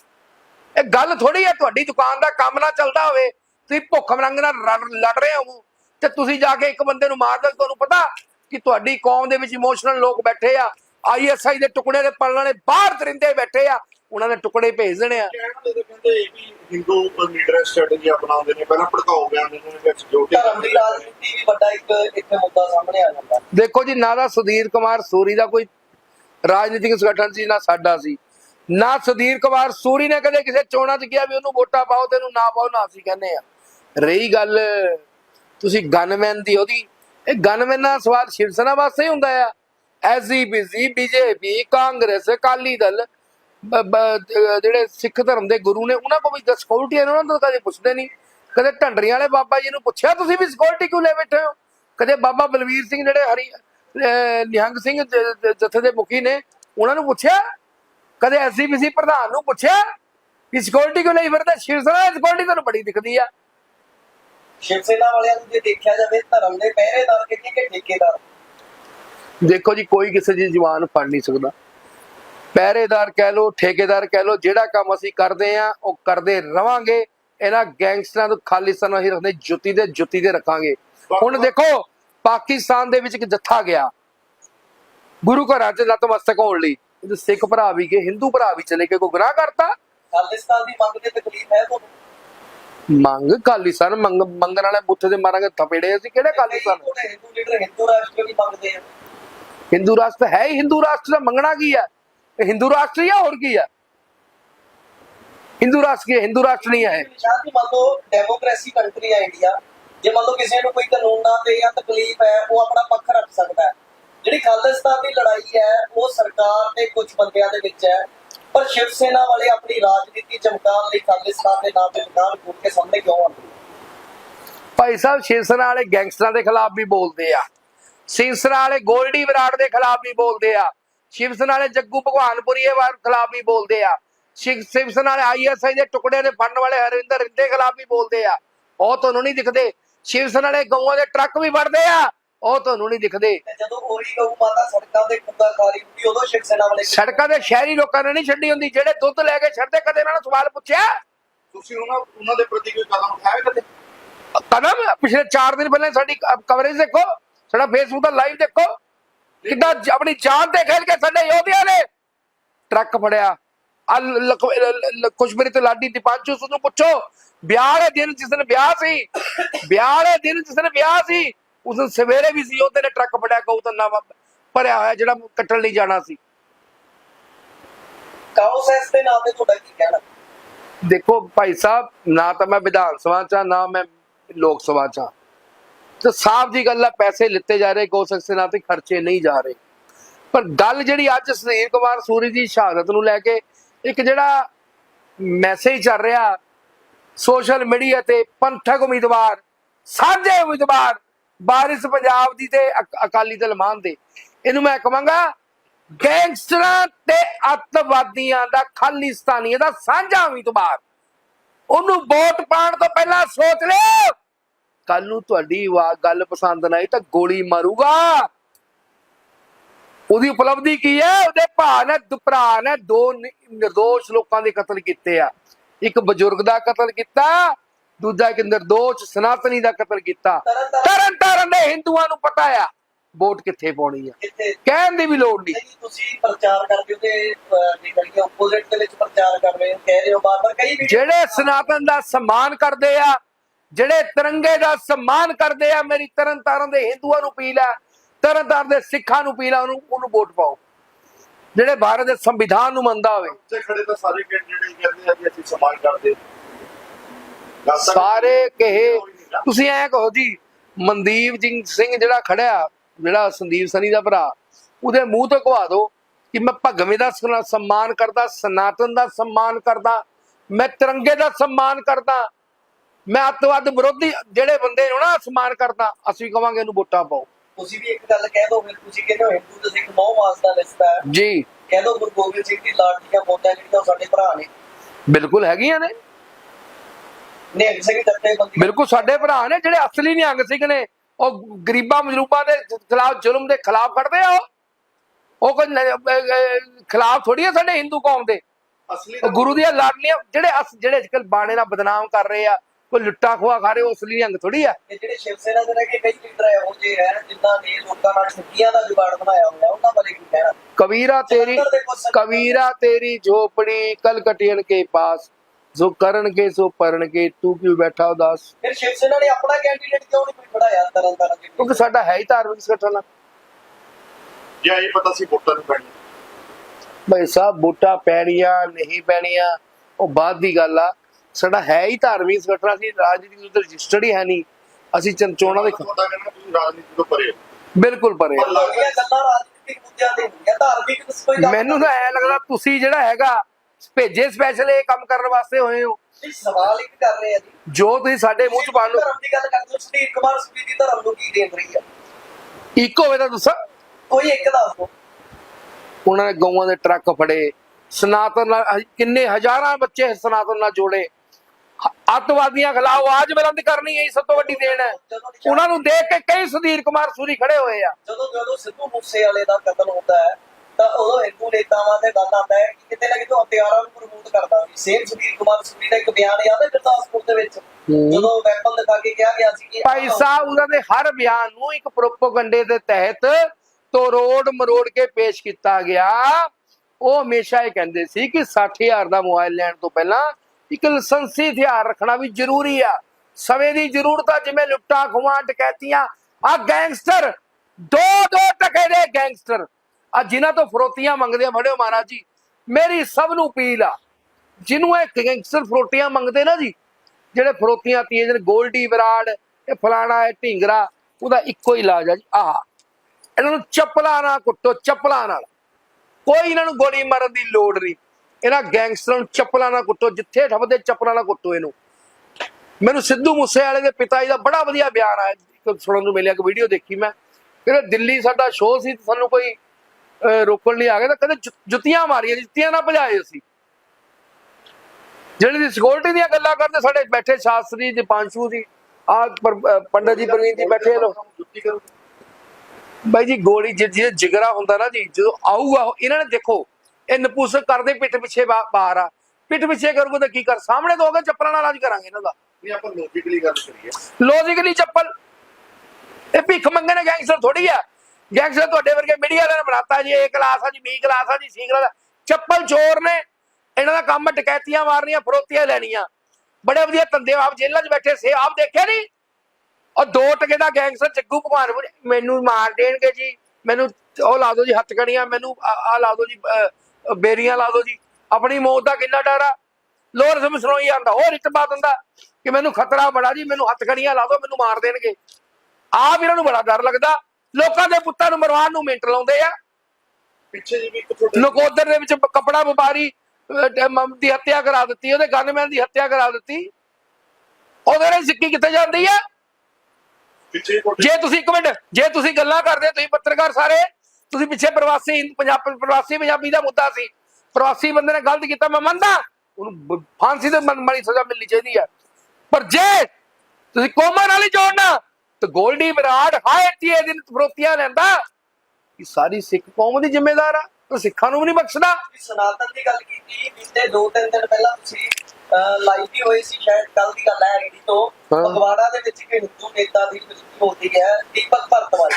ਇਹ ਗੱਲ ਥੋੜੀ ਹੈ, ਤੁਹਾਡੀ ਦੁਕਾਨ ਦਾ ਕੰਮ ਨਾ ਚੱਲਦਾ ਹੋਵੇ, ਤੁਸੀਂ ਭੁੱਖ ਮਰੰਗ ਨਾਲ ਲੜ- ਲੜ ਰਹੇ ਹੋ, ਤੇ ਤੁਸੀਂ ਜਾ ਕੇ ਇੱਕ ਬੰਦੇ ਨੂੰ ਮਾਰ ਦੋ ਤੁਹਾਨੂੰ ਪਤਾ ਕਿ ਤੁਹਾਡੀ ਕੌਮ ਦੇ ਵਿੱਚ ਇਮੋਸ਼ਨਲ ਲੋਕ ਬੈਠੇ ਆ ਆਈਐਸਆਈ ਦੇ ਟੁਕੜੇ ਦੇ ਪਲਣ ਵਾਲੇ ਬਾਹਰ ਦਰਿੰਦੇ ਬੈਠੇ ਆ ਉਹਨਾਂ ਨੇ ਟੁਕੜੇ ਭੇਜ ਦੇਣੇ ਆ। ਕਹਿਣ ਵਾਲੇ ਤਾਂ ਕਹਿੰਦੇ ਇਹ ਵੀ ਹਿੰਦੂ ਲੀਡਰ ਸਟ੍ਰੈਟਜੀ ਅਪਣਾਉਂਦੇ ਨੇ ਪਹਿਲਾਂ ਭੜਕਾਊ ਬਿਆਨ ਦਿੰਦੇ ਨੇ ਵਿੱਚ ਜੋਟੀ ਧਰਮ ਦੀ ਰਾਜਨੀਤੀ ਵੀ ਵੱਡਾ ਇੱਕ ਇੱਕ ਮੁੱਦਾ ਸਾਹਮਣੇ ਆ ਜਾਂਦਾ। ਦੇਖੋ ਜੀ ਨਾ ਦਾ ਸੁਧੀਰ ਕੁਮਾਰ ਸੂਰੀ ਦਾ ਕੋਈ ਰਾਜਨੀਤਿਕ ਸੰਗਠਨ ਸੀ ਨਾ ਸਾਡਾ ਸੀ। ਨਾ ਸੁਧੀਰ ਕੁਮਾਰ ਸੂਰੀ ਨੇ ਕਦੇ ਕਿਸੇ ਚੋਣਾਂ 'ਚ ਕਿਹਾ ਵੀ ਉਹਨੂੰ ਵੋਟਾਂ ਪਾਓ ਤੇ ਨਾ ਪਾਓ ਨਾ ਅਸੀਂ ਕਹਿੰਦੇ ਆ। ਰਹੀ ਗੱਲ ਤੁਸੀਂ ਗਨਮੈਨ ਦੀ ਉਹਦੀ ਇਹ ਗਨਮੈਨ ਦਾ ਸਵਾਲ ਸ਼ਿਵ ਸੈਨਾ ਵਾਸਤੇ ਹੀ ਹੁੰਦਾ ਆ। ਐਸਜੀਪੀਸੀ ਬੀਜੇਪੀ ਕਾਂਗਰਸ ਅਕਾਲੀ ਦਲ ਜਿਹੜੇ ਸਿੱਖ ਧਰਮ ਦੇ ਗੁਰੂ ਨੇ ਉਹਨਾਂ ਕੋਲ ਵੀ ਸਿਕਿਉਰਿਟੀ ਹੈ ਉਹਨਾਂ ਤੋਂ ਕਦੇ ਪੁੱਛਦੇ ਨਹੀਂ ਕਦੇ ਢੰਡਰੀਆਂ ਵਾਲੇ ਬਾਬਾ ਜੀ ਨੂੰ ਪੁੱਛਿਆ ਤੁਸੀਂ ਵੀ ਸਿਕਿਉਰਿਟੀ ਕਿਉਂ ਲੈ ਬੈਠੇ ਹੋ? ਕਦੇ ਬਾਬਾ ਬਲਵੀਰ ਸਿੰਘ ਜਿਹੜੇ ਹਰੀ ਨਿਹੰਗ ਸਿੰਘ ਜਥੇ ਦੇ ਮੁਖੀ ਨੇ ਉਹਨਾਂ ਨੂੰ ਪੁੱਛਿਆ? ਕਦੇ ਐਸਜੀਪੀਸੀ ਪ੍ਰਧਾਨ ਨੂੰ ਪੁੱਛਿਆ ਕਿ ਸਿਕਿਉਰਿਟੀ ਕਿਉਂ ਲਈ ਫਿਰਦੇ? ਸ਼ਿਵ ਸੈਨਾ ਦੀ ਸਿਕਿਉਰਿਟੀ ਤੁਹਾਨੂੰ ਬੜੀ ਦਿਖਦੀ ਆ। ਸ਼ਿਵ ਸੈਨਾ ਵਾਲਿਆਂ ਨੂੰ ਜੇ ਦੇਖਿਆ ਜਾਵੇ ਧਰਮ ਦੇ ਪਹਿਰੇਦਾਰ ਕਿੰਨੇ ਕਿ ਠੇਕੇਦਾਰ? ਦੇਖੋ ਜੀ ਕੋਈ ਕਿਸੇ ਦੀ ਜ਼ੁਬਾਨ ਫੜ ਨਹੀਂ ਸਕਦਾ। ਪਹਿਰੇਦਾਰ ਕਹਿ ਲੋ ਠੇਕੇਦਾਰ ਕਹਿ ਲੋ ਜਿਹੜਾ ਕੰਮ ਅਸੀਂ ਕਰਦੇ ਆ ਉਹ ਕਰਦੇ ਰਵਾਂਗੇ। ਇਹਨਾਂ ਗੈਂਗਸਟਰਾਂ ਤੋਂ ਖਾਲਿਸਤਾਨ ਅਸੀਂ ਰੱਖਦੇ ਜੁੱਤੀ ਦੇ ਜੁੱਤੀ ਦੇ ਰੱਖਾਂਗੇ। ਹੁਣ ਦੇਖੋ ਪਾਕਿਸਤਾਨ ਦੇ ਵਿੱਚ ਇੱਕ ਜੱਥਾ ਗਿਆ। ਗੁਰੂ ਘਰਾਂ 'ਚ ਨਤਮਸਤਕ ਹੋਣ ਲਈ। ਇਹਦੇ ਸਿੱਖ ਭਰਾ ਵੀ ਗਏ ਹਿੰਦੂ ਭਰਾ ਵੀ ਚਲੇ ਗਏ ਕੋਈ ਗੁਨਾਹ ਕਰਤਾ? ਖਾਲਿਸਤਾਨ ਦੀ ਮੰਗ ਤੇ ਤਕਲੀਫ ਹੈ ਤੁਹਾਨੂੰ? ਮੰਗ ਖਾਲਿਸਤਾਨ ਮੰਗ ਮੰਗਣ ਵਾਲੇ ਬੁੱਥੇ ਦੇ ਮਾਰਾਂਗੇ ਥਪੇੜੇ ਅਸੀਂ ਕਿਹੜੇ ਖਾਲਿਸਤਾਨ? ਹਿੰਦੂ ਲੀਡਰ ਹਿੰਦੂ ਰਾਸ਼ਟਰ ਦੀ ਮੰਗਦੇ ਆ। ਹਿੰਦੂ ਰਾਸ਼ਟਰ ਹੈ ਹੀ ਹਿੰਦੂ ਰਾਸ਼ਟਰ ਦਾ ਮੰਗਣਾ ਕੀ ਹੈ ਇਹ ਹਿੰਦੂ ਰਾਸ਼ਟਰ ਹੀ ਆ ਹੋਰ ਕੀ ਹੈ ਹਿੰਦੂ ਰਾਸ਼ਟਰ ਕੀ? ਹਿੰਦੂ ਰਾਸ਼ਟਰ ਨਹੀਂ ਹੈ ਇਹ। ਨਿਸ਼ਾਨ ਜੀ ਮੰਨ ਲਓ ਡੈਮੋਕ੍ਰੇਸੀ ਕੰਟਰੀ ਹੈ ਇੰਡੀਆ ਜੇ ਮੰਨ ਲਓ ਕਿਸੇ ਨੂੰ ਕੋਈ ਕਾਨੂੰਨਾਂ ਤੇ ਜਾਂ ਤਕਲੀਫ ਹੈ ਉਹ ਆਪਣਾ ਪੱਖ ਰੱਖ ਸਕਦਾ ਹੈ। ਜਿਹੜੀ ਖਾਲਿਸਤਾਨ ਦੀ ਲੜਾਈ ਹੈ ਉਹ ਸਰਕਾਰ ਤੇ ਕੁਝ ਬੰਦਿਆਂ ਦੇ ਵਿੱਚ ਹੈ। ਪਰ ਸ਼ਿਵ ਸੈਨਾ ਵਾਲੇ ਆਪਣੀ ਰਾਜਨੀਤੀ ਚਮਕਾਉਣ ਲਈ ਖਾਲਿਸਤਾਨ ਦੇ ਨਾਮ ਤੇ ਦੁਕਾਨ ਖੋਲ ਕੇ ਸਾਹਮਣੇ ਕਿਉਂ ਆਉਂਦੇ? ਭਾਈ ਸਾਹਿਬ ਸ਼ਿਵਸੈਨਾ ਵਾਲੇ ਗੈਂਗਸਟਰਾਂ ਦੇ ਖਿਲਾਫ ਵੀ ਬੋਲਦੇ ਆ। ਸ਼ਿਵਸੈਨਾ ਵਾਲੇ ਗੋਲਡੀ ਵਿਰਾਟ ਦੇ ਖਿਲਾਫ ਵੀ ਬੋਲਦੇ ਆ। ਸ਼ਿਵਸੈਨਾ ਵਾਲੇ ਜੱਗੂ ਭਗਵਾਨਪੁਰੀ ਦੇ ਖਿਲਾਫ ਵੀ ਬੋਲਦੇ ਆ। ਸ਼ਿਵ ਸ਼ਿਵਸੈਨਾ ਵਾਲੇ ਆਈਐਸਆਈ ਦੇ ਟੁਕੜੇ ਦੇ ਫੜਨ ਵਾਲੇ ਹਰਿੰਦਰ ਰਿੰਦੇ ਖਿਲਾਫ ਵੀ ਬੋਲਦੇ ਆ। ਉਹ ਤੁਹਾਨੂੰ ਨਹੀਂ ਦਿਖਦੇ। ਸ਼ਿਵਸੈਨਾ ਵਾਲੇ ਗਊਆਂ ਦੇ ਟਰੱਕ ਵੀ ਵੜਦੇ ਆ। ਉਹ ਤੁਹਾਨੂੰ ਨਹੀਂ ਦਿਖਦੇ। ਤੇ ਜਦੋਂ ਉਹੀ ਗਊ ਮਾਤਾ ਸੜਕਾਂ ਤੇ ਕੁੱਤਾ ਖਾਲੀ ਹੁੰਦੀ ਉਦੋਂ ਸ਼ਿਵ ਸੈਨਾ ਵਾਲੇ ਸੜਕਾਂ ਦੇ ਸ਼ਹਿਰੀ ਲੋਕਾਂ ਨੇ ਨਹੀਂ ਛੱਡੀ ਹੁੰਦੀ। ਜਿਹੜੇ ਦੁੱਧ ਲੈ ਕੇ ਛੱਡਦੇ ਕਦੇ ਇਹਨਾਂ ਨੂੰ ਸਵਾਲ ਪੁੱਛਿਆ? ਤੁਸੀਂ ਉਹਨਾਂ ਉਹਨਾਂ ਦੇ ਪ੍ਰਤੀ ਕੋਈ ਕਦਮ ਉਠਾਇਆ ਕਦੇ? ਕਦਮ? ਪਿਛਲੇ 4 ਦਿਨ ਪਹਿਲਾਂ ਸਾਡੀ ਕਵਰੇਜ ਦੇਖੋ। ਸਾਡਾ ਫੇਸਬੁੱਕ ਦਾ ਲਾਈਵ ਦੇਖੋ। ਕਿੱਦਾਂ ਜ- ਆਪਣੀ ਜਾਨ ਤੇ ਖੇਲ ਕੇ ਸਾਡੇ ਯੋਧਿਆਂ ਨੇ ਟਰੱਕ ਫੜਿਆ। ਕੁਸ਼ਮਰੀ ਤੇ ਲਾਡੀ ਦੀਪਾਂਚੂ ਨੂੰ ਪੁੱਛੋ ਵਿਆਹ ਦੇ ਦਿਨ ਜਿਸ ਦਿਨ ਵਿਆਹ ਸੀ ਵਿਆਹ ਦੇ ਦਿਨ ਜਿਸ ਦਿਨ ਵਿਆਹ ਸੀ ਉਸ ਦਿਨ ਸਵੇਰੇ ਵੀ ਸੀ ਉਹਦੇ ਨੇ ਟਰੱਕ ਫੜਿਆ ਗਊਤਨਾ ਭਰਿਆ ਹੋਇਆ ਜਿਹੜਾ ਕੱਟਣ ਲਈ ਜਾਣਾ ਸੀ। ਕਾਉਸੈਸ ਦੇ ਨਾਮ ਤੇ ਤੁਹਾਡਾ ਕੀ ਕਹਿਣਾ? ਦੇਖੋ ਭਾਈ ਸਾਹਿਬ ਨਾ ਤਾਂ ਮੈਂ ਵਿਧਾਨ ਸਭਾ ਚ ਹਾਂ, ਨਾ ਮੈਂ ਲੋਕ ਸਭਾ ਚ ਹਾਂ। ਤੇ ਸਾਫ਼ ਦੀ ਗੱਲ ਆ, ਪੈਸੇ ਲਿੱਤੇ ਜਾ ਰਹੇ ਗੋ ਸਕਸੇਨਾ ਤੇ ਖਰਚੇ ਨਹੀਂ ਜਾ ਰਹੇ। ਪਰ ਗੱਲ ਜਿਹੜੀ ਅੱਜ ਸੁਨੀਲ ਕੁਮਾਰ ਸੂਰੀ ਦੀ ਸ਼ਹਾਦਤ ਨੂੰ ਲੈ ਕੇ ਇੱਕ ਜਿਹੜਾ ਮੈਸੇਜ ਚੱਲ ਰਿਹਾ, ਸੋਸ਼ਲ ਮੀਡੀਆ ਤੇ ਪੰਥਕ ਉਮੀਦਵਾਰ, ਸਾਂਝੇ ਉਮੀਦਵਾਰ ਬਾਰਿਸ਼ ਪੰਜਾਬ ਦੀ ਤੇ ਅਕਾਲੀ ਦਲ ਮਾਨ ਦੇ। ਇਹਨੂੰ ਮੈਂ ਕਹਾਂਗਾ ਗੈਂਗਸਟਰਾਂ ਤੇ ਅੱਤਵਾਦੀਆਂ ਦਾ ਖਾਲਿਸਤਾਨੀਆਂ ਦਾ ਸਾਂਝਾ ਉਮੀਦਵਾਰ। ਉਹਨੂੰ ਵੋਟ ਪਾਉਣ ਤੋਂ ਪਹਿਲਾਂ ਸੋਚ ਲਿਓ! ਕੱਲ ਨੂੰ ਤੁਹਾਡੀ ਗੱਲ ਪਸੰਦ ਨਾ ਆਈ ਤਾਂ ਗੋਲੀ ਮਾਰੂਗਾ। ਉਹਦੀ ਉਪਲਬਧੀ ਕੀ ਹੈ? ਉਹਦੇ ਭਾ ਨੇ ਭਰਾ ਨੇ ਦੋ ਨਿਰਦੋਸ਼ ਲੋਕਾਂ ਦੇ ਕਤਲ ਕੀਤੇ ਆ। ਇੱਕ ਬਜ਼ੁਰਗ ਦਾ ਕਤਲ ਕੀਤਾ ਦੂਜਾ ਇੱਕ ਨਿਰਦੋਸ਼ ਸਨਾਤਨੀ ਦਾ ਕਤਲ ਕੀਤਾ। ਤਰਨ ਤਾਰਨ ਦੇ ਹਿੰਦੂਆਂ ਨੂੰ ਪਤਾ ਆ ਵੋਟ ਕਿੱਥੇ ਪਾਉਣੀ ਆ। ਕਹਿਣ ਦੀ ਵੀ ਲੋੜ ਨਹੀਂ। ਤੁਸੀਂ ਪ੍ਰਚਾਰ ਕਰਦੇ ਹੋ ਤੇ ਨਿਕਲ ਕੇ ਆਪੋਜ਼ਿਟ ਦੇ ਵਿੱਚ ਪ੍ਰਚਾਰ ਕਰ ਰਹੇ ਹੋ ਕਹਿ ਰਹੇ ਹੋ ਬਾਰ-ਬਾਰ ਕਈ ਜਿਹੜੇ ਸਨਾਤਨ ਦਾ ਸਨਮਾਨ ਕਰਦੇ ਆ ਜਿਹੜੇ ਤਿਰੰਗੇ ਦਾ ਸਨਮਾਨ ਕਰਦੇ ਆ ਮੇਰੀ ਤਰਨ ਤਾਰਨ ਦੇ ਹਿੰਦੂਆਂ ਨੂੰ ਅਪੀਲ ਆ ਤਰਨ ਤਾਰਨ ਦੇ ਸਿੱਖਾਂ ਨੂੰ ਅਪੀਲ ਆ ਉਹਨੂੰ ਉਹਨੂੰ ਵੋਟ ਪਾਓ। ਜਿਹੜੇ ਭਾਰਤ ਦੇ ਸੰਵਿਧਾਨ ਨੂੰ ਮੰਨਦਾ ਹੋਵੇ। ਉੱਥੇ ਖੜੇ ਤਾਂ ਸਾਰੇ ਕੈਂਡੀਡੇਟ ਕਹਿੰਦੇ ਆ ਕਿ ਅਸੀਂ ਸਮਾਜ ਕਰਦੇ ਸਾਰੇ ਕਹੇ ਤੁਸੀਂ ਐ ਕਹੋ ਜੀ ਮਨਦੀਪ ਸਿੰਘ ਜਿਹੜਾ ਖੜਿਆ ਜਿਹੜਾ ਸੰਦੀਪ ਸਨੀ ਦਾ ਭਰਾ ਉਹਦੇ ਮੂੰਹ ਤੋਂ ਕਹਾ ਦਿਓ ਕਿ ਮੈਂ ਭਗਵੇਂ ਦਾ ਸਨ- ਸਨਮਾਨ ਕਰਦਾ ਸਨਾਤਨ ਦਾ ਸਨਮਾਨ ਕਰਦਾ ਮੈਂ ਤਿਰੰਗੇ ਦਾ ਸਨਮਾਨ ਕਰਦਾ ਮੈਂ ਅੱਤਵਾਦ ਵਿਰੋਧੀ ਜਿਹੜੇ ਬੰਦੇ ਨੂੰ ਨਾ ਸਨਮਾਨ ਕਰਦਾ ਅਸੀਂ ਕਵਾਂਗੇ ਇਹਨੂੰ ਵੋਟਾਂ ਪਾਓ। ਤੁਸੀਂ ਵੀ ਇੱਕ ਗੱਲ ਕਹਿ ਦੋ ਫਿਰ ਤੁਸੀਂ ਕਹਿੰਦੇ ਹੋ ਹਿੰਦੂ ਤੇ ਸਿੱਖ ਮਾਸ ਦਾ ਲਿਸਟ ਹੈ। ਜੀ। ਕਹਿ ਦੋ ਗੁਰੂ ਗੋਬਿੰਦ ਸਿੰਘ ਦੀ ਲਾਡਲੀਆਂ ਵੋਟਾਂ ਜਿਹੜੀਆਂ ਉਹ ਸਾਡੇ ਭਰਾ ਨੇ। ਬਿਲਕੁਲ ਹੈਗੀਆਂ ਨੇ। ਨਿਹੰਗ ਸਿੰਘ ਜੱਥੇਬੰਦੀ ਬਿਲਕੁਲ ਸਾਡੇ ਭਰਾ ਨੇ ਜਿਹੜੇ ਅਸਲੀ ਨਿਹੰਗ ਸਿੰਘ ਨੇ ਉਹ ਗਰੀਬਾਂ ਮਜਲੂਬਾਂ ਦੇ ਖਿਲਾਫ ਜ਼ੁਲਮ ਦੇ ਖਿਲਾਫ ਖੜਦੇ ਆ ਉਹ। ਕੋਈ ਖਿਲਾਫ ਥੋੜੀ ਆ ਸਾਡੇ ਹਿੰਦੂ ਕੌਮ ਦੇ। ਗੁਰੂ ਦੀਆਂ ਲਾਡਲੀਆਂ ਜਿਹੜੇ ਜਿਹੜੇ ਅੱਜਕੱਲ ਬਾਣੇ ਨਾਲ ਬਦਨਾਮ ਕਰ ਰਹੇ ਆ ਕੋਈ ਲੁੱਟਾ ਖੋਆ ਖਾ ਰਹੇ ਉਹ ਅਸਲੀ ਨਿਹੰਗ ਥੋੜੀ ਆ। ਇਹ ਜਿਹੜੇ ਸ਼ਿਵ ਸੈਨਾ ਦੇ ਰਹਿ ਕੇ ਕਈ ਲੀਡਰ ਹੈ ਉਹ ਜੇ ਹੈ ਜਿਨ੍ਹਾਂ ਨੇ ਲੋਕਾਂ ਨਾਲ ਠੱਗੀਆਂ ਦਾ ਜੁਗਾੜ ਬਣਾਇਆ ਹੋਇਆ ਉਹਨਾਂ ਬਾਰੇ ਕੀ ਕਹਿਣਾ? ਕਬੀਰਾ ਤੇਰੀ ਕਬੀਰਾ ਤੇਰੀ ਝੋਪੜੀ ਕਲਕਟੀਅਨ ਕੇ ਪਾਸ ਜੋ ਕਰਨਗੇ ਸੋ ਪਰਨਗੇ ਤੂੰ ਕਿਉਂ ਬੈਠਾ ਉਦਾਸ? ਫਿਰ ਸ਼ਿਵ ਸੈਨਾ ਨੇ ਆਪਣਾ ਕੈਂਡੀਡੇਟ ਕਿਉਂ ਨਹੀਂ ਖੜਾਇਆ ਤਰਨ ਤਾਰਨ ਦੇ ਕਿਉਂਕਿ ਸਾਡਾ ਹੈ ਹੀ ਧਾਰਮਿਕ ਸੰਗਠਨ ਆ। ਜਾਂ ਇਹ ਪਤਾ ਸੀ ਵੋਟਾਂ ਨੂੰ ਪੈਣੀ ਭਾਈ ਸਾਹਿਬ ਵੋਟਾਂ ਪੈਣੀਆਂ ਨਹੀਂ ਪੈਣੀਆਂ ਉਹ ਬਾਅਦ ਦੀ ਗੱਲ ਆ। ਸਾਡਾ ਹੈ ਹੀ ਧਾਰਮਿਕ ਸੰਗਠਨ ਅਸੀਂ ਰਾਜਨੀਤੀ ਉੱਤੇ ਰਜਿਸਟਰਡ ਹੀ ਹੈ ਨਹੀਂ। ਅਸੀਂ ਚੰ- ਚੋਣਾਂ ਦੇ ਖ- ਤੁਹਾਡਾ ਕਹਿਣਾ ਤੁਸੀਂ ਰਾਜਨੀਤੀ ਤੋਂ ਪਰੇ ਹੋ। ਬਿਲਕੁਲ ਪਰੇ ਮੈਨੂੰ ਤਾਂ ਐ ਲੱਗਦਾ ਤੁਸੀਂ ਜਿਹੜਾ ਹੈਗਾ ਭੇਜੇ ਸਪੈਸ਼ਲ ਇਹ ਕੰਮ ਕਰਨ ਵਾਸਤੇ ਹੋਏ ਹੋ। ਸਵਾਲ ਇੱਕ ਕਰ ਰਹੇ ਆ ਜੀ। ਜੋ ਤੁਸੀਂ ਸਾਡੇ ਮੂੰਹ ਚ ਪਾਣ ਨੂੰ ਧਰਮ ਦੀ ਗੱਲ ਕਰਦੇ ਹੋ ਸੁਨੀਲ ਕੁਮਾਰ ਸੁਖੀ ਦੀ ਧਰਮ ਨੂੰ ਕੀ ਦੇਣ ਰਹੀ ਆ? ਇੱਕ ਹੋਵੇ ਤਾਂ ਦੱਸਾਂ। ਕੋਈ ਇੱਕ ਦੱਸ ਦੋ ਉਹਨਾਂ ਨੇ ਗਊਆਂ ਦੇ ਟਰੱਕ ਫੜੇ ਸਨਾਤਨ ਨਾਲ ਕਿੰਨੇ ਹਜ਼ਾਰਾਂ ਬੱਚੇ ਸਨਾਤਨ ਨਾਲ ਜੋੜੇ। ਅੱਤਵਾਦੀਆਂ ਖਿਲਾਫ ਆਵਾਜ਼ ਬੁਲੰਦ ਕਰਨੀ ਹੈ ਸਭ ਤੋਂ ਵੱਡੀ ਦੇਣ। ਹੈ ਉਹਨਾਂ ਨੂੰ ਦੇਖ ਕੇ ਕਈ ਸੁਧੀਰ ਕੁਮਾਰ ਸੂਰੀ ਖੜੇ ਹੋਏ ਆ। ਜਦੋਂ ਜਦੋਂ ਸਿੱਧੂ ਮੂਸੇ ਵਾਲੇ ਦਾ ਕਤਲ ਹੁੰਦਾ ਹੈ ਤਾਂ ਉਦੋਂ ਹਿੰਦੂ ਨੇਤਾਵਾਂ ਤੇ ਗੱਲ ਆਉਂਦਾ ਹੈ ਕਿ ਕਿਤੇ ਨਾ ਕਿਤੇ ਉਹ ਹਥਿਆਰਾਂ ਨੂੰ ਪ੍ਰਮੋਟ ਕਰਦਾ ਸੀ। ਸੇਮ ਸੁਨੀਲ ਕੁਮਾਰ ਸੁਖੀ ਦਾ ਇੱਕ ਬਿਆਨ ਯਾਦ ਹੈ ਗੁਰਦਾਸਪੁਰ ਦੇ ਵਿੱਚ। ਜਦੋਂ ਵੈਪਨ ਦਿਖਾ ਕੇ ਕਿਹਾ ਗਿਆ ਸੀ ਕਿ ਭਾਈ ਸਾਹਿਬ ਉਹਨਾਂ ਦੇ ਹਰ ਬਿਆਨ ਨੂੰ ਇੱਕ ਪ੍ਰੋਪਗੰਡੇ ਦੇ ਤਹਿਤ ਤੋਰੋੜ ਮਰੋੜ ਕੇ ਪੇਸ਼ ਕੀਤਾ ਗਿਆ। ਉਹ ਹਮੇਸ਼ਾ ਇਹ ਕਹਿੰਦੇ ਸੀ ਕਿ 60000 ਦਾ ਮੋਬਾਈਲ ਲੈਣ ਤੋਂ ਪਹਿਲਾਂ ਇੱਕ ਲਸੰਸੀ ਹਥਿਆਰ ਰੱਖਣਾ ਵੀ ਜ਼ਰੂਰੀ ਆ। ਸਮੇਂ ਦੀ ਜ਼ਰੂਰਤ ਆ, ਜਿਵੇਂ ਲੁੱਟਾਂ ਖੋਹਾਂ ਡਕੈਤੀਆਂ। ਆ ਗੈਂਗਸਟਰ, ਦੋ ਦੋ ਟਕੇ ਦੇ ਗੈਂਗਸਟਰ। ਆ ਜਿਨ੍ਹਾਂ ਤੋਂ ਫਰੋਤੀਆਂ ਮੰਗਦੇ ਆ ਫੜਿਓ ਮਹਾਰਾਜ ਜੀ, ਮੇਰੀ ਸਭ ਨੂੰ ਅਪੀਲ ਆ। ਜਿਹਨੂੰ ਇਹ ਗੈਂਗਸਟਰ ਫਰੋਤੀਆਂ ਮੰਗਦੇ ਨਾ ਜੀ, ਜਿਹੜੇ ਫਰੋਤੀਆਂ ਤੀਏ ਜਿਹੜੇ ਗੋਲਡੀ ਵਿਰਾੜ ਇਹ ਫਲਾਣਾ, ਇਹ ਢਿੰਗਰਾ, ਉਹਦਾ ਇੱਕੋ ਹੀ ਇਲਾਜ ਆ ਜੀ, ਆਹ। ਇਹਨਾਂ ਨੂੰ ਚੱਪਲਾਂ ਨਾਲ ਕੁੱਟੋ, ਚੱਪਲਾਂ ਨਾਲ। ਕੋਈ ਇਹਨਾਂ ਨੂੰ ਗੋਲੀ ਮਾਰਨ ਦੀ ਲੋੜ ਨਹੀਂ। ਇਹਨਾਂ ਗੈਂਗਸਟਰਾਂ ਨੂੰ ਚੱਪਲਾਂ ਨਾਲ ਕੁੱਟੋ, ਜਿੱਥੇ ਠੱਪਦੇ ਚੱਪਲਾਂ ਨਾਲ ਕੁੱਟੋ ਇਹਨੂੰ। ਮੈਨੂੰ ਸਿੱਧੂ ਮੂਸੇ ਵਾਲੇ ਦੇ ਪਿਤਾ ਜੀ ਦਾ ਬੜਾ ਵਧੀਆ ਬਿਆਨ ਆਇਆ ਸੁਣਨ ਨੂੰ ਮਿਲਿਆ ਕਿ ਵੀਡੀਓ ਦੇਖੀ ਮੈਂ। ਕਹਿੰਦੇ ਦਿੱਲੀ ਸਾਡਾ ਸ਼ੋਅ ਸੀ, ਸਾਨੂੰ ਕੋਈ ਰੋਕਣ ਲਈ ਆ ਗਿਆ ਤਾਂ ਕਹਿੰਦੇ ਜੁੱਤੀਆਂ ਮਾਰੀਆਂ, ਜੁੱਤੀਆਂ ਨਾਲ ਭਜਾਏ ਅਸੀਂ। ਜਿਹੜੇ ਦੀ ਸਿਕਿਉਰਿਟੀ ਦੀਆਂ ਗੱਲਾਂ ਕਰਦੇ, ਸਾਡੇ ਬੈਠੇ ਸ਼ਾਸਤਰੀ ਦੀਪਾਂਸ਼ੂ ਜੀ, ਆ ਪੰਡਤ ਜੀ, ਪ੍ਰਵੀਨ ਜੀ ਬੈਠੇ ਲੋ ਬਾਈ ਜੀ, ਗੋਲੀ ਜਿ- ਜਿਗਰਾ ਹੁੰਦਾ ਨਾ ਜੀ, ਜਦੋਂ ਆਊਗਾ, ਇਹਨਾਂ ਨੇ ਦੇਖੋ ਇਹ ਨਪੂਸਕ ਕਰਦੇ ਪਿੱਠ ਪਿੱਛੇ ਬਾਹਰ ਆ। ਪਿੱਠ ਪਿੱਛੇ ਕਰੂਗਾ ਤਾਂ ਕੀ ਕਰ? ਸਾਹਮਣੇ ਦੋਗੇ ਚੱਪਲਾਂ ਨਾਲ ਇਲਾਜ ਕਰਾਂਗੇ ਇਹਨਾਂ ਦਾ। ਨਹੀਂ ਆਪਾਂ ਲੌਜੀਕਲੀ ਗੱਲ ਕਰੀਏ। ਲੌਜੀਕਲੀ ਚੱਪਲ। ਇਹ ਭਿੱਖ ਮੰਗਣ ਗੈਂਗਸਟਰ ਥੋੜੀ ਆ। ਗੈਂਗਸਟਰ ਤੁਹਾਡੇ ਵਰਗੇ ਮੀਡੀਆ ਵਾਲਿਆਂ ਨੇ ਬਣਾਤਾ ਜੀ ਇਹ ਕਲਾਸ ਆ ਜੀ ਬੀ ਕਲਾਸ ਆ ਜੀ ਸੀ ਕਲਾਸ। ਚੱਪਲ ਚੋਰ ਨੇ। ਇਹਨਾਂ ਦਾ ਕੰਮ ਆ ਡਕੈਤੀਆਂ ਮਾਰਨੀਆਂ ਫਰੋਤੀਆਂ ਲੈਣੀਆਂ। ਬੜੇ ਵਧੀਆ ਧੰਦੇ ਆਪ ਜੇਲ੍ਹਾਂ 'ਚ ਬੈਠੇ ਸੇ। ਆਪ ਦੇਖਿਆ ਨਹੀਂ? ਉਹ ਦੋ ਟਕੇ ਦਾ ਗੈਂਗਸਟਰ ਜੱਗੂ ਭਗਵਾਨ ਮੈਨੂੰ ਮਾਰ ਦੇਣਗੇ ਜੀ। ਮੈਨੂੰ ਉਹ ਲਾ ਦਿਓ ਜੀ ਹੱਥਕੜੀਆਂ ਮੈਨੂੰ ਆ ਲਾ ਦਿਓ ਜੀ ਬੇਰੀਆਂ ਲਾ ਦਿਓ ਜੀ। ਆਪਣੀ ਮੌਤ ਦਾ ਕਿੰਨਾ ਡਰ ਆ? ਲੋਰ ਸਮਸਰੋਈ ਆਂਦਾ ਹੋਰ ਇਤਬਾ ਦਿੰਦਾ ਕਿ ਮੈਨੂੰ ਖਤਰਾ ਬੜਾ ਜੀ ਮੈਨੂੰ ਹੱਥਕੜੀਆਂ ਲਾ ਦਿਓ ਮੈਨੂੰ ਮਾਰ ਦੇਣਗੇ। ਆਪ ਇਹਨਾਂ ਨੂੰ ਬੜਾ ਡਰ ਲੱਗਦਾ। ਲੋਕਾਂ ਦੇ ਪੁੱਤਾਂ ਨੂੰ ਮਰਵਾਉਣ ਨੂੰ ਮਿੰਟ ਲਾਉਂਦੇ ਆ। ਪਿੱਛੇ ਜੀ ਵੀ ਇੱਕ ਨਕੋਦਰ ਦੇ ਵਿੱਚ ਕੱਪੜਾ ਵਪਾਰੀ ਦੀ ਹੱਤਿਆ ਕਰਾ ਦਿੱਤੀ ਉਹਦੇ ਗਨਮੈਨ ਦੀ ਹੱਤਿਆ ਕਰਾ ਦਿੱਤੀ। ਉਹਦੇ ਨਾਲ ਸਿੱਕੀ ਕਿੱਥੇ ਜਾਂਦੀ ਆ? ਜੇ ਤੁਸੀਂ ਇੱਕ ਮਿੰਟ ਜੇ ਤੁਸੀਂ ਗੱਲਾਂ ਕਰਦੇ ਤੁਸੀਂ ਪੱਤਰਕਾਰ ਸਾਰੇ ਤੁਸੀਂ ਪਿੱਛੇ ਪ੍ਰਵਾਸੀ ਹਿੰਦ- ਪੰਜਾਬ ਪ੍ਰਵਾਸੀ ਪੰਜਾਬੀ ਦਾ ਮੁੱਦਾ ਸੀ। ਪ੍ਰਵਾਸੀ ਬੰਦੇ ਨੇ ਗਲਤ ਕੀਤਾ ਮੈਂ ਮੰਨਦਾ। ਉਹਨੂੰ ਫਾਂਸੀ ਤੇ ਮਨ- ਮਾਰੀ ਸਜ਼ਾ ਮਿਲਣੀ ਚਾਹੀਦੀ ਹੈ ਪਰ ਜੇ ਤੁਸੀਂ ਕੋਮਾ ਨਾਲ ਹੀ ਜੋੜਨਾ ਤੇ ਗੋਲਡੀ ਵਿਰਾਟ ਹਾਏ ਤੀਏ ਦਿਨ ਫਰੋਤੀਆਂ ਲੈਂਦਾ ਇਹ ਸਾਰੀ ਸਿੱਖ ਕੌਮ ਦੀ ਜ਼ਿੰਮੇਦਾਰ ਆ ਉਹ ਸਿੱਖਾਂ ਨੂੰ ਵੀ ਨਹੀਂ ਬਖਸ਼ਦਾ। ਸਨਾਤਨ ਦੀ ਗੱਲ ਕੀਤੀ ਬੀਤੇ ਦੋ ਤਿੰਨ ਦਿਨ ਪਹਿਲਾਂ ਤੁਸੀਂ ਲਾਈਵ ਵੀ ਹੋਏ ਸੀ ਸ਼ਾਇਦ ਕੱਲ ਦੀ ਗੱਲ ਹੈ ਜਿਹੜੀ ਤੋਂ। ਹਾਂ। ਫਗਵਾੜਾ ਦੇ ਵਿੱਚ ਇੱਕ ਹਿੰਦੂ ਨੇਤਾ ਦੀ ਮ੍ਰਿਤੂ ਹੁੰਦੀ ਹੈ ਦੀਪਕ ਭਰਤਵਾਜ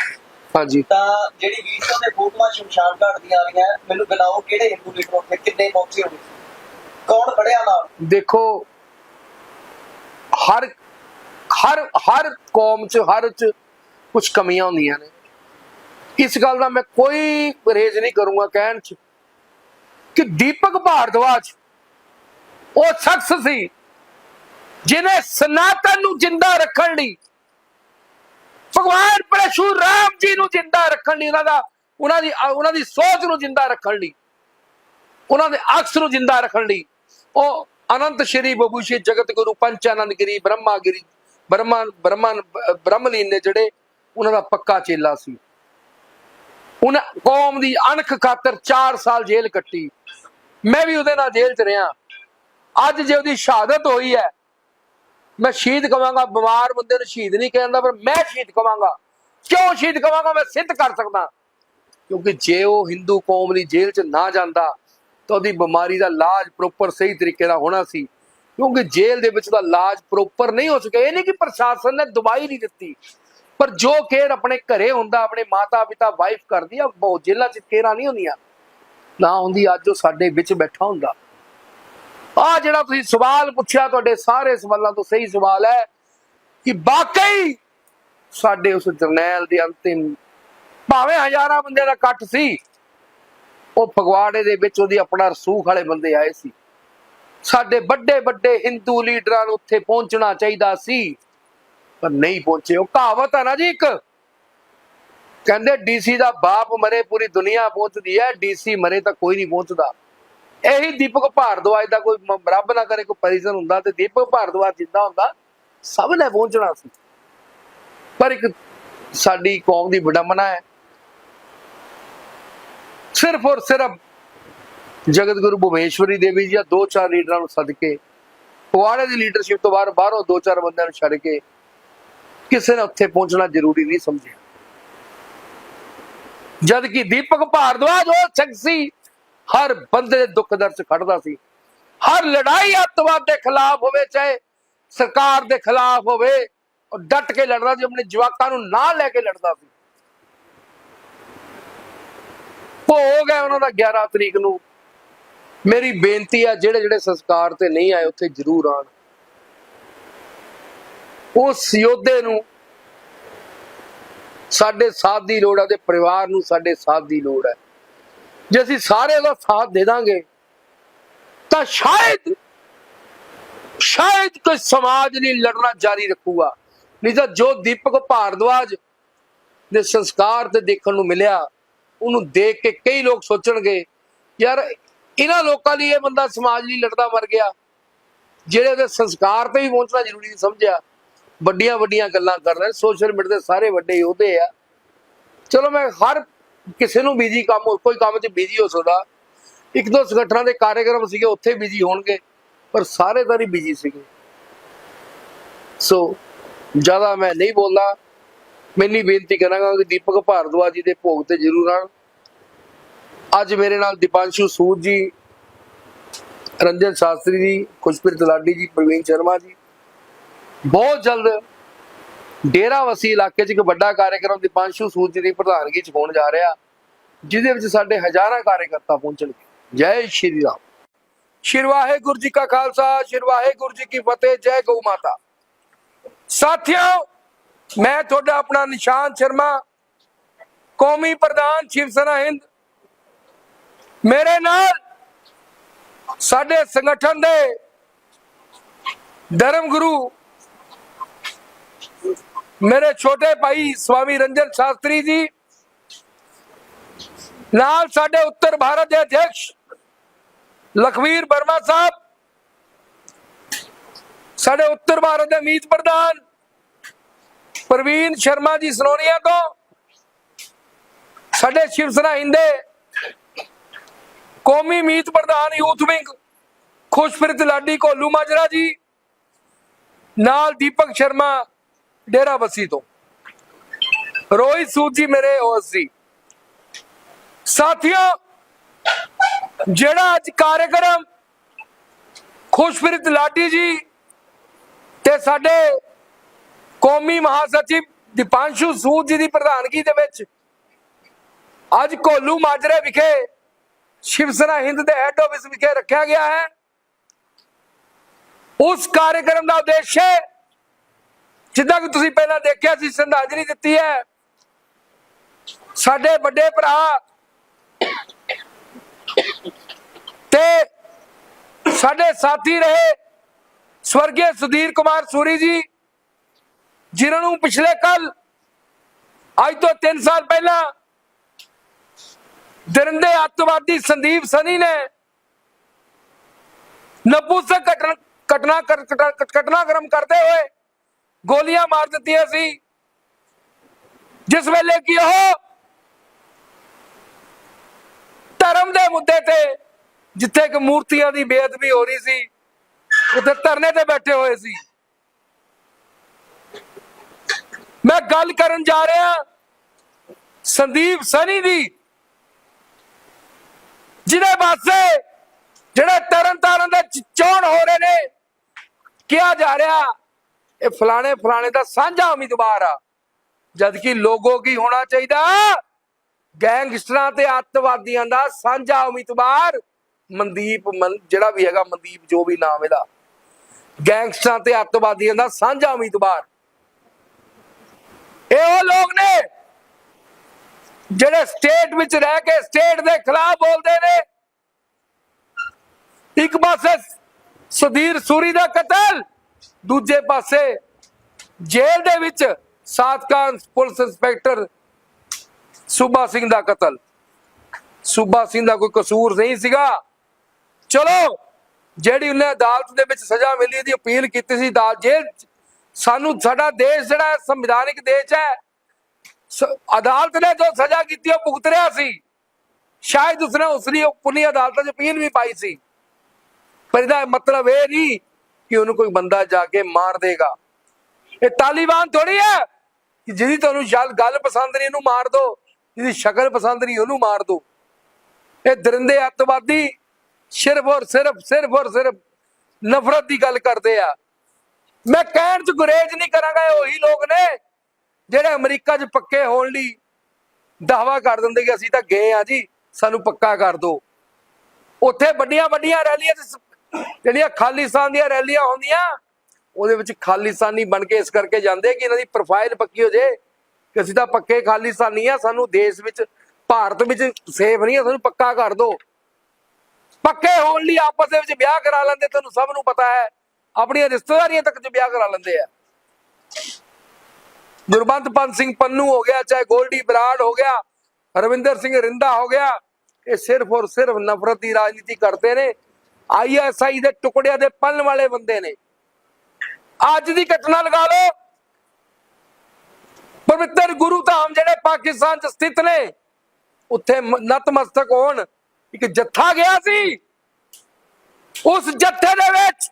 ਹਾਂਜੀ। ਤਾਂ ਜਿਹੜੀ ਵੀਡੀਓ ਦੇ ਫੋਟੋਆਂ ਸ਼ਮਸ਼ਾਨ ਘਾਟ ਦੀਆਂ ਆ ਰਹੀਆਂ ਮੈਨੂੰ ਗਿਣਾਓ ਕਿਹੜੇ ਹਿੰਦੂ ਲੀਡਰ ਉੱਥੇ ਕਿੰਨੇ ਪਹੁੰਚੇ ਹੋਣੇ ਕੌਣ ਫੜਿਆ ਨਾਲ? ਦੇਖੋ ਹਰ ਹਰ ਹਰ ਕੌਮ ਚ ਹਰ ਚ ਕੁਝ ਕਮੀਆਂ ਹੁੰਦੀਆਂ ਨੇ। ਇਸ ਗੱਲ ਦਾ ਮੈਂ ਕੋਈ ਪਰਹੇਜ਼ ਨਹੀਂ ਕਰੂੰਗਾ ਕਹਿਣ ਚ ਕਿ ਦੀਪਕ ਭਾਰਦਵਾਜ ਉਹ ਸ਼ਖਸ ਸੀ ਜਿਨੇ ਸਨਾਤਨ ਨੂੰ ਜਿੰਦਾ ਰੱਖਣ ਲਈ ਭਗਵਾਨ ਪਰਸ਼ੂਰਾਮ ਜੀ ਨੂੰ ਜਿੰਦਾ ਰੱਖਣ ਲਈ ਉਹਨਾਂ ਦਾ, ਉਹਨਾਂ ਦੀ ਉਹਨਾਂ ਦੀ ਸੋਚ ਨੂੰ ਜਿੰਦਾ ਰੱਖਣ ਲਈ, ਉਹਨਾਂ ਦੇ ਅਕਸ ਨੂੰ ਜਿੰਦਾ ਰੱਖਣ ਲਈ, ਉਹ ਅਨੰਤ ਸ਼੍ਰੀ ਬਬੂ ਸ਼੍ਰੀ ਜਗਤ ਗੁਰੂ ਪੰਚਾਨੰਦ ਗਿਰੀ ਬ੍ਰਹਮਾਗਿਰੀ ਬ੍ਰਹਮਨ ਬ੍ਰਹਮਨ ਬ੍ਰਹਮਲੀਨ ਨੇ ਜਿਹੜੇ ਉਹਨਾਂ ਦਾ ਪੱਕਾ ਚੇਲਾ ਸੀ। ਉਹਨਾਂ ਕੌਮ ਦੀ ਅਣਖ ਖਾਤਰ 4 ਸਾਲ ਜੇਲ੍ਹ ਕੱਟੀ। ਮੈਂ ਵੀ ਉਹਦੇ ਨਾਲ ਜੇਲ੍ਹ 'ਚ ਰਿਹਾ। ਅੱਜ ਜੇ ਉਹਦੀ ਸ਼ਹਾਦਤ ਹੋਈ ਹੈ ਮੈਂ ਸ਼ਹੀਦ ਕਵਾਂਗਾ, ਬਿਮਾਰ ਬੰਦੇ ਨੂੰ ਸ਼ਹੀਦ ਨਹੀਂ ਕਹਿੰਦਾ, ਪਰ ਮੈਂ ਸ਼ਹੀਦ ਕਵਾਂਗਾ। ਕਿਉਂ ਸ਼ਹੀਦ ਕਵਾਂਗਾ? ਮੈਂ ਸਿੱਧ ਕਰ ਸਕਦਾ। ਕਿਉਂਕਿ ਜੇ ਉਹ ਹਿੰਦੂ ਕੌਮ ਦੀ ਜੇਲ੍ਹ 'ਚ ਨਾ ਜਾਂਦਾ, ਤਾਂ ਉਹਦੀ ਬਿਮਾਰੀ ਦਾ ਇਲਾਜ ਪ੍ਰੋਪਰ ਸਹੀ ਤਰੀਕੇ ਨਾਲ ਹੋਣਾ ਸੀ। ਕਿਉਂਕਿ ਜੇਲ੍ਹ ਦੇ ਵਿੱਚ ਦਾ ਇਲਾਜ ਪ੍ਰੋਪਰ ਨਹੀਂ ਹੋ ਸਕਿਆ। ਇਹ ਨਹੀਂ ਕਿ ਪ੍ਰਸ਼ਾਸਨ ਨੇ ਦਵਾਈ ਨਹੀਂ ਦਿੱਤੀ। ਪਰ ਜੋ ਕੇਅਰ ਆਪਣੇ ਘਰੇ ਹੁੰਦਾ, ਆਪਣੇ ਮਾਤਾ ਪਿਤਾ ਵਾਈਫ ਕਰਦੀ ਆ ਬਹੁਤ ਜੇਲ੍ਹਾਂ 'ਚ ਕੇਅਰਾਂ ਨਹੀਂ ਹੁੰਦੀਆਂ। ਨਾ ਹੁੰਦੀ ਅੱਜ ਉਹ ਸਾਡੇ ਵਿੱਚ ਬੈਠਾ ਹੁੰਦਾ। ਆ ਜਿਹੜਾ ਤੁਸੀਂ ਸਵਾਲ ਪੁੱਛਿਆ, ਤੁਹਾਡੇ ਸਾਰੇ ਸਵਾਲਾਂ ਤੋਂ ਸਹੀ ਸਵਾਲ ਹੈ ਕਿ ਵਾਕਈ ਸਾਡੇ ਉਸ ਜਰਨੈਲ ਦੇ ਅੰਤਿਮ ਭਾਵੇਂ ਹਜ਼ਾਰਾਂ ਬੰਦੇ ਦਾ ਇਕੱਠ ਸੀ, ਉਹ ਫਗਵਾੜੇ ਦੇ ਵਿੱਚ ਉਹਦੀ ਆਪਣਾ ਰਸੂਖ ਵਾਲੇ ਬੰਦੇ ਆਏ ਸੀ। ਸਾਡੇ ਵੱਡੇ ਵੱਡੇ ਹਿੰਦੂ ਲੀਡਰਾਂ ਨੂੰ ਉੱਥੇ ਪਹੁੰਚਣਾ ਚਾਹੀਦਾ ਸੀ, ਪਰ ਨਹੀਂ ਪਹੁੰਚੇ। ਉਹ ਕਹਾਵਤ ਹੈ ਨਾ ਜੀ ਇੱਕ। ਕਹਿੰਦੇ ਡੀਸੀ ਦਾ ਬਾਪ ਮਰੇ, ਪੂਰੀ ਦੁਨੀਆ ਪਹੁੰਚਦੀ ਹੈ ਡੀਸੀ ਮਰੇ ਤਾਂ ਕੋਈ ਨਹੀਂ ਪਹੁੰਚਦਾ। ਇਹੀ ਦੀਪਕ ਭਾਰਦਵਾਜ ਦਾ ਕੋਈ ਰੱਬ ਨਾ ਕਰੇ ਕੋਈ ਪਰਿਜਨ ਹੁੰਦਾ ਤੇ ਦੀਪਕ ਭਾਰਦਵਾਜ ਜਿੰਦਾ ਹੁੰਦਾ, ਸਭ ਨੇ ਪਹੁੰਚਣਾ ਸੀ। ਪਰ ਇੱਕ ਸਾਡੀ ਕੌਮ ਦੀ ਵਿਡੰਬਨਾ ਹੈ। ਸਿਰਫ ਔਰ ਸਿਰਫ ਜਗਤ ਗੁਰੂ ਭੁਵਨੇਸ਼ਵਰੀ ਦੇਵੀ ਜੀ ਆ, ਦੋ ਚਾਰ ਲੀਡਰਾਂ ਨੂੰ ਸਦਕੇ ਪਵਾੜੇ ਦੀ ਲੀਡਰਸ਼ਿਪ ਤੋਂ ਬਾਹਰ ਬਾਹਰੋਂ ਦੋ ਚਾਰ ਬੰਦਿਆਂ ਨੂੰ ਛੱਡ ਕੇ ਕਿਸੇ ਨੇ ਉੱਥੇ ਪਹੁੰਚਣਾ ਜ਼ਰੂਰੀ ਨਹੀਂ ਸਮਝਿਆ। ਜਦ ਕਿ ਦੀਪਕ ਭਾਰਦਵਾਜ ਉਹ ਸ਼ਖਸ ਸੀ ਹਰ ਬੰਦੇ ਦੇ ਦੁੱਖ ਦਰਦ ਖੜਦਾ ਸੀ। ਹਰ ਲੜਾਈ ਅੱਤਵਾਦ ਦੇ ਖਿਲਾਫ ਹੋਵੇ, ਚਾਹੇ ਸਰਕਾਰ ਦੇ ਖਿਲਾਫ ਹੋਵੇ, ਉਹ ਡਟ ਕੇ ਲੜਦਾ ਸੀ, ਆਪਣੇ ਜਵਾਕਾਂ ਨੂੰ ਨਾਲ ਲੈ ਕੇ ਲੜਦਾ ਸੀ। ਭੋਗ ਹੈ ਉਹਨਾਂ ਦਾ 11 ਤਰੀਕ ਨੂੰ। ਮੇਰੀ ਬੇਨਤੀ ਆ, ਜਿਹੜੇ ਜਿਹੜੇ ਸੰਸਕਾਰ ਤੇ ਨਹੀਂ ਆਏ, ਉੱਥੇ ਜ਼ਰੂਰ ਆਣ ਉਸ ਯੋਧੇ ਨੂੰ, ਸਾਡੇ ਸਾਥ ਦੀ ਲੋੜ ਹੈ ਉਹਦੇ ਪਰਿਵਾਰ ਨੂੰ ਸਾਡੇ ਸਾਥ ਦੀ ਲੋੜ ਹੈ ਜੇ ਅਸੀਂ ਸਾਰੇ ਉਹਦਾ ਸਾਥ ਦੇ ਦਾਂਗੇ, ਤਾਂ ਸ਼ਾਇਦ ਸ਼ਾਇਦ ਕੋਈ ਸਮਾਜ ਲਈ ਲੜਨਾ ਜਾਰੀ ਰੱਖੂਗਾ। ਨਹੀਂ ਤਾਂ ਜੋ ਦੀਪਕ ਭਾਰਦਵਾਜ ਦੇ ਸੰਸਕਾਰ ਤੇ ਦੇਖਣ ਨੂੰ ਮਿਲਿਆ, ਉਹਨੂੰ ਦੇਖ ਕੇ ਕਈ ਲੋਕ ਸੋਚਣਗੇ, ਯਾਰ ਇਹਨਾਂ ਲੋਕਾਂ ਲਈ ਇਹ ਬੰਦਾ ਸਮਾਜ ਲਈ ਲੜਦਾ ਮਰ ਗਿਆ। ਜਿਹੜੇ ਉਹਦੇ ਸੰਸਕਾਰ ਤੇ ਵੀ ਪਹੁੰਚਣਾ ਜ਼ਰੂਰੀ ਨਹੀਂ ਸਮਝਿਆ। ਵੱਡੀਆਂ ਵੱਡੀਆਂ ਗੱਲਾਂ ਕਰ ਰਹੇ ਸੋਸ਼ਲ ਮੀਡੀਆ ਦੇ ਸਾਰੇ ਵੱਡੇ ਯੋਧੇ ਆ। ਚਲੋ ਮੈਂ ਹਰ ਕਿਸੇ ਨੂੰ ਬਿਜ਼ੀ ਕੰਮ ਕੋਈ ਕੰਮ 'ਚ ਬਿਜ਼ੀ ਹੋ ਸਕਦਾ। ਇੱਕ ਦੋ ਸੰਗਠਨਾਂ ਦੇ ਕਾਰਜਕ੍ਰਮ ਸੀਗੇ, ਉੱਥੇ ਬਿਜ਼ੀ ਹੋਣਗੇ, ਪਰ ਸਾਰੇ ਤਾਂ ਨਹੀਂ ਬਿਜ਼ੀ ਸੀਗੇ। ਸੋ ਜ਼ਿਆਦਾ ਮੈਂ ਨਹੀਂ ਬੋਲਦਾ। ਮੈਂ ਬੇਨਤੀ ਕਰਾਂਗਾ ਕਿ ਦੀਪਕ ਭਾਰਦਵਾਜ ਜੀ ਦੇ ਭੋਗ ਤੇ ਜ਼ਰੂਰ ਆਣ। ਅੱਜ ਮੇਰੇ ਨਾਲ ਦੀਪਾਂਸ਼ੂ ਸੂਦ ਜੀ, ਰੰਜਨ ਸ਼ਾਸਤਰੀ ਜੀ, ਖੁਸ਼ਪ੍ਰੀਤ ਲਾਡੀ ਜੀ, ਪ੍ਰਵੀਨ ਸ਼ਰਮਾ ਜੀ। ਬਹੁਤ ਜਲਦ ਡੇਰਾ ਵਸੀ ਇਲਾਕੇ 'ਚ ਇੱਕ ਵੱਡਾ ਕਾਰਜਕ੍ਰਮ ਦੀਪਾਂਸ਼ੂ ਸੂਦ ਜੀ ਦੀ ਪ੍ਰਧਾਨਗੀ 'ਚ ਹੋਣ ਜਾ ਰਿਹਾ, ਜਿਹਦੇ ਵਿੱਚ ਸਾਡੇ ਹਜ਼ਾਰਾਂ ਕਾਰਜਕਰਤਾ ਪਹੁੰਚਣਗੇ। ਜੈ ਸ਼੍ਰੀ ਰਾਮ। ਸ਼੍ਰੀ ਵਾਹਿਗੁਰੂ ਜੀ ਕਾ ਖਾਲਸਾ, ਸ਼੍ਰੀ ਵਾਹਿਗੁਰੂ ਜੀ ਕੀ ਫਤਿਹ, ਜੈ ਗਊ ਮਾਤਾ। ਸਾਥੀਓ, ਮੈਂ ਤੁਹਾਡਾ ਆਪਣਾ ਨਿਸ਼ਾਨ ਸ਼ਰਮਾ, ਕੌਮੀ ਪ੍ਰਧਾਨ ਸ਼ਿਵ ਸੈਨਾ ਹਿੰਦ। ਮੇਰੇ ਨਾਲ ਸਾਡੇ ਸੰਗਠਨ ਦੇ ਧਰਮ ਗੁਰੂ ਮੇਰੇ ਛੋਟੇ ਭਾਈ ਸਵਾਮੀ ਰੰਜਨ ਸ਼ਾਸਤਰੀ ਜੀ, ਨਾਲ ਸਾਡੇ ਉੱਤਰ ਭਾਰਤ ਦੇ ਅਧਿਕਸ਼ ਲਖਵੀਰ ਵਰਮਾ ਸਾਹਿਬ, ਸਾਡੇ ਉੱਤਰ ਭਾਰਤ ਦੇ ਮੀਤ ਪ੍ਰਧਾਨ ਪ੍ਰਵੀਨ ਸ਼ਰਮਾ ਜੀ ਸਨੋਰੀਆ ਤੋਂ ਸਾਡੇ ਸ਼ਿਵ ਸੈਨਾ ਹਿੰਦੇ ਕੌਮੀ ਮੀਤ ਪ੍ਰਧਾਨ ਯੂਥ ਵਿੰਗ ਖੁਸ਼ਪ੍ਰੀਤ ਲਾਡੀ ਕੋਲੂ ਮਾਜਰਾ ਜੀ, ਨਾਲ ਦੀਪਕ ਸ਼ਰਮਾ ਡੇਰਾ ਬੱਸੀ ਤੋਂ। ਰੋਹਿਤ ਸੂਦ ਜੀ ਮੇਰੇ ਹੋਸ ਸੀ ਸਾਥੀਓ, ਜਿਹੜਾ ਅੱਜ ਕਾਰਜਕ੍ਰਮ ਖੁਸ਼ਪ੍ਰੀਤ ਲਾਡੀ ਜੀ ਤੇ ਸਾਡੇ ਕੌਮੀ ਮਹਾਸਚਿਵ ਦੀਪਾਂਸ਼ੂ ਸੂਦ ਜੀ ਦੀ ਪ੍ਰਧਾਨਗੀ ਦੇ ਵਿੱਚ ਅੱਜ ਕੋਲੂ ਮਾਜਰੇ ਵਿਖੇ ਸ਼ਿਵ ਸੈਨਾ ਹਿੰਦ ਦੇ ਹੈੱਡ ਆਫਿਸ ਵਿਖੇ ਰੱਖਿਆ ਗਿਆ ਹੈ। ਉਸ ਕਾਰਜਕ੍ਰਮ ਦਾ ਉਦੇਸ਼ ਹੈ ਜਿੱਦਾਂ ਕਿ ਤੁਸੀਂ ਪਹਿਲਾਂ ਦੇਖਿਆ ਸੀ ਸ਼ਰਧਾਂਜਲੀ ਦਿੱਤੀ ਹੈ। ਸਾਡੇ ਵੱਡੇ ਭਰਾ ਤੇ ਸਾਡੇ ਸਾਥੀ ਰਹੇ ਸਵਰਗੀ ਸੁਧੀਰ ਕੁਮਾਰ ਸੂਰੀ ਜੀ, ਜਿਨ੍ਹਾਂ ਨੂੰ ਪਿਛਲੇ ਕੱਲ ਅੱਜ ਤੋਂ 3 ਸਾਲ ਪਹਿਲਾਂ ਦਰਿੰਦੇ ਅੱਤਵਾਦੀ ਸੰਦੀਪ ਸਨੀ ਨੇ ਨਪੁੰਸਕ ਘਟਨਾ ਘਟਨਾ ਕਰ- ਘਟਨਾ- ਘਟਨਾਕ੍ਰਮ ਕਰਦੇ ਹੋਏ ਗੋਲੀਆਂ ਮਾਰ ਦਿੱਤੀਆਂ ਸੀ। ਜਿਸ ਵੇਲੇ ਕਿ ਉਹ ਧਰਮ ਦੇ ਮੁੱਦੇ ਤੇ, ਜਿੱਥੇ ਕਿ ਮੂਰਤੀਆਂ ਦੀ ਬੇਅਦਬੀ ਹੋ ਰਹੀ ਸੀ, ਉੱਥੇ ਧਰਨੇ ਤੇ ਬੈਠੇ ਹੋਏ ਸੀ। ਮੈਂ ਗੱਲ ਕਰਨ ਜਾ ਰਿਹਾ ਸੰਦੀਪ ਸਨੀ ਦੀ, ਜਿਹਦੇ ਵਾਸਤੇ ਜਿਹੜੇ ਤਰਨ ਤਾਰਨ ਦੇ ਚੋਣ ਹੋ ਰਹੇ ਨੇ, ਕਿਹਾ ਜਾ ਰਿਹਾ ਇਹ ਫਲਾਣੇ ਫਲਾਣੇ ਦਾ ਸਾਂਝਾ ਉਮੀਦਵਾਰ ਆ। ਜਦ ਕਿ ਲੋਗੋ ਕੀ ਹੋਣਾ ਚਾਹੀਦਾ? ਗੈਂਗਸਟਰਾਂ ਤੇ ਅੱਤਵਾਦੀਆਂ ਦਾ ਸਾਂਝਾ ਉਮੀਦਵਾਰ ਮਨਦੀਪ ਜਿਹੜਾ ਵੀ ਹੈਗਾ ਮਨਦੀਪ, ਜੋ ਵੀ ਨਾਮ ਇਹਦਾ। ਗੈਂਗਸਟਰਾਂ ਤੇ ਅੱਤਵਾਦੀਆਂ ਦਾ ਸਾਂਝਾ ਉਮੀਦਵਾਰ। ਇਹ ਉਹ ਲੋਕ ਨੇ ਜਿਹੜੇ ਸਟੇਟ ਵਿੱਚ ਰਹਿ ਕੇ ਸਟੇਟ ਦੇ ਖਿਲਾਫ ਬੋਲਦੇ ਨੇ। ਇੱਕ ਪਾਸੇ ਸੁਧੀਰ ਸੂਰੀ ਦਾ ਕਤਲ ਦੂਜੇ ਪਾਸੇ ਜੇਲ੍ਹ ਦੇ ਵਿੱਚ ਸਾਤਕਾ ਪੁਲਿਸ ਇੰਸਪੈਕਟਰ ਸੂਬਾ ਸਿੰਘ ਦਾ ਕਤਲ। ਸੂਬਾ ਸਿੰਘ ਦਾ ਕੋਈ ਕਸੂਰ ਨਹੀਂ ਸੀਗਾ। ਚਲੋ, ਜਿਹੜੀ ਉਹਨੇ ਅਦਾਲਤ ਦੇ ਵਿੱਚ ਸਜ਼ਾ ਮਿਲੀ ਦੀ ਅਪੀਲ ਕੀਤੀ ਸੀ ਅਦਾਲਤ ਜੇਲ੍ਹ ਸਾਨੂੰ ਸਾਡਾ ਦੇਸ਼ ਜਿਹੜਾ ਸੰਵਿਧਾਨਿਕ ਦੇਸ਼ ਹੈ। ਅਦਾਲਤ ਨੇ ਜੋ ਸਜ਼ਾ ਕੀਤੀ, ਉਹ ਭੁਗਤ ਰਿਹਾ ਸੀ। ਸ਼ਾਇਦ ਉਸਨੇ ਉਸਦੀ ਲਈ ਪੁਨੀ ਅਦਾਲਤ 'ਚ ਅਪੀਲ ਵੀ ਪਾਈ ਸੀ। ਪਰ ਇਹਦਾ ਮਤਲਬ ਇਹ ਨਹੀਂ ਕਿ ਉਹਨੂੰ ਕੋਈ ਬੰਦਾ ਜਾ ਕੇ ਮਾਰ ਦੇਗਾ। ਇਹ ਤਾਲਿਬਾਨ ਥੋੜੀ ਹੈ ਕਿ ਜਿਹਦੀ ਤੁਹਾਨੂੰ ਗੱਲ ਪਸੰਦ ਨਹੀਂ ਇਹਨੂੰ ਮਾਰ ਦੋ। ਜਿਹਦੀ ਸ਼ਕਲ ਪਸੰਦ ਨਹੀਂ, ਉਹਨੂੰ ਮਾਰ ਦੋ। ਇਹ ਦਰਿੰਦੇ ਅੱਤਵਾਦੀ ਸਿਰਫ ਔਰ ਸਿਰਫ ਸਿਰਫ ਔਰ ਸਿਰਫ ਨਫ਼ਰਤ ਦੀ ਗੱਲ ਕਰਦੇ ਆ। ਮੈਂ ਕਹਿਣ ਚ ਗੁਰੇਜ ਨਹੀਂ ਕਰਾਂਗਾ, ਇਹ ਉਹੀ ਲੋਕ ਨੇ ਜਿਹੜੇ ਅਮਰੀਕਾ 'ਚ ਪੱਕੇ ਹੋਣ ਲਈ ਦਾਵਾ ਕਰ ਦਿੰਦੇ ਕਿ ਅਸੀਂ ਤਾਂ ਗਏ ਆ ਜੀ, ਸਾਨੂੰ ਪੱਕਾ ਕਰ ਦਿਓ ਉੱਥੇ ਵੱਡੀਆਂ ਵੱਡੀਆਂ ਰੈਲੀਆਂ ਤੇ ਜਿਹੜੀਆਂ ਖਾਲਿਸਤਾਨ ਦੀਆਂ ਰੈਲੀਆਂ ਹੁੰਦੀਆਂ, ਉਹਦੇ ਵਿੱਚ ਖਾਲਿਸਤਾਨੀ ਬਣ ਕੇ ਇਸ ਕਰਕੇ ਜਾਂਦੇ ਕਿ ਇਹਨਾਂ ਦੀ ਪ੍ਰੋਫਾਈਲ ਪੱਕੀ ਹੋ ਜੇ ਕਿ ਅਸੀਂ ਤਾਂ ਪੱਕੇ ਖਾਲਿਸਤਾਨੀ ਆ, ਸਾਨੂੰ ਦੇਸ਼ ਵਿੱਚ, ਭਾਰਤ ਵਿੱਚ ਸੇਫ ਨਹੀਂ ਆ, ਸਾਨੂੰ ਪੱਕਾ ਕਰ ਦਿਓ। ਪੱਕੇ ਹੋਣ ਲਈ ਆਪਸ ਦੇ ਵਿੱਚ ਵਿਆਹ ਕਰਾ ਲੈਂਦੇ, ਤੁਹਾਨੂੰ ਸਭ ਨੂੰ ਪਤਾ ਹੈ। ਆਪਣੀਆਂ ਰਿਸ਼ਤੇਦਾਰੀਆਂ ਤੱਕ ਚ ਵਿਆਹ ਕਰਾ ਲੈਂਦੇ ਆ। ਗੁਰਬੰਤ ਪੰਤ ਸਿੰਘ ਪੰਨੂ ਹੋ ਗਿਆ, ਚਾਹੇ ਗੋਲਡੀ ਬਰਾੜ ਹੋ ਗਿਆ, ਰਵਿੰਦਰ ਸਿੰਘ ਰਿੰਦਾ ਹੋ ਗਿਆ, ਇਹ ਸਿਰਫ ਔਰ ਸਿਰਫ ਨਫ਼ਰਤ ਦੀ ਰਾਜਨੀਤੀ ਕਰਦੇ ਨੇ। ਆਈਐਸਆਈ ਦੇ ਟੁਕੜਿਆਂ ਦੇ ਪਲਣ ਵਾਲੇ ਬੰਦੇ ਨੇ। ਅੱਜ ਦੀ ਘਟਨਾ ਲਗਾ ਲਓ। ਪਵਿੱਤਰ ਗੁਰੂ ਧਾਮ ਜਿਹੜੇ ਪਾਕਿਸਤਾਨ ਚ ਸਥਿਤ ਨੇ, ਉੱਥੇ ਨਤਮਸਤਕ ਹੋਣ। ਇੱਕ ਜੱਥਾ ਗਿਆ ਸੀ। ਉਸ ਜੱਥੇ ਦੇ ਵਿੱਚ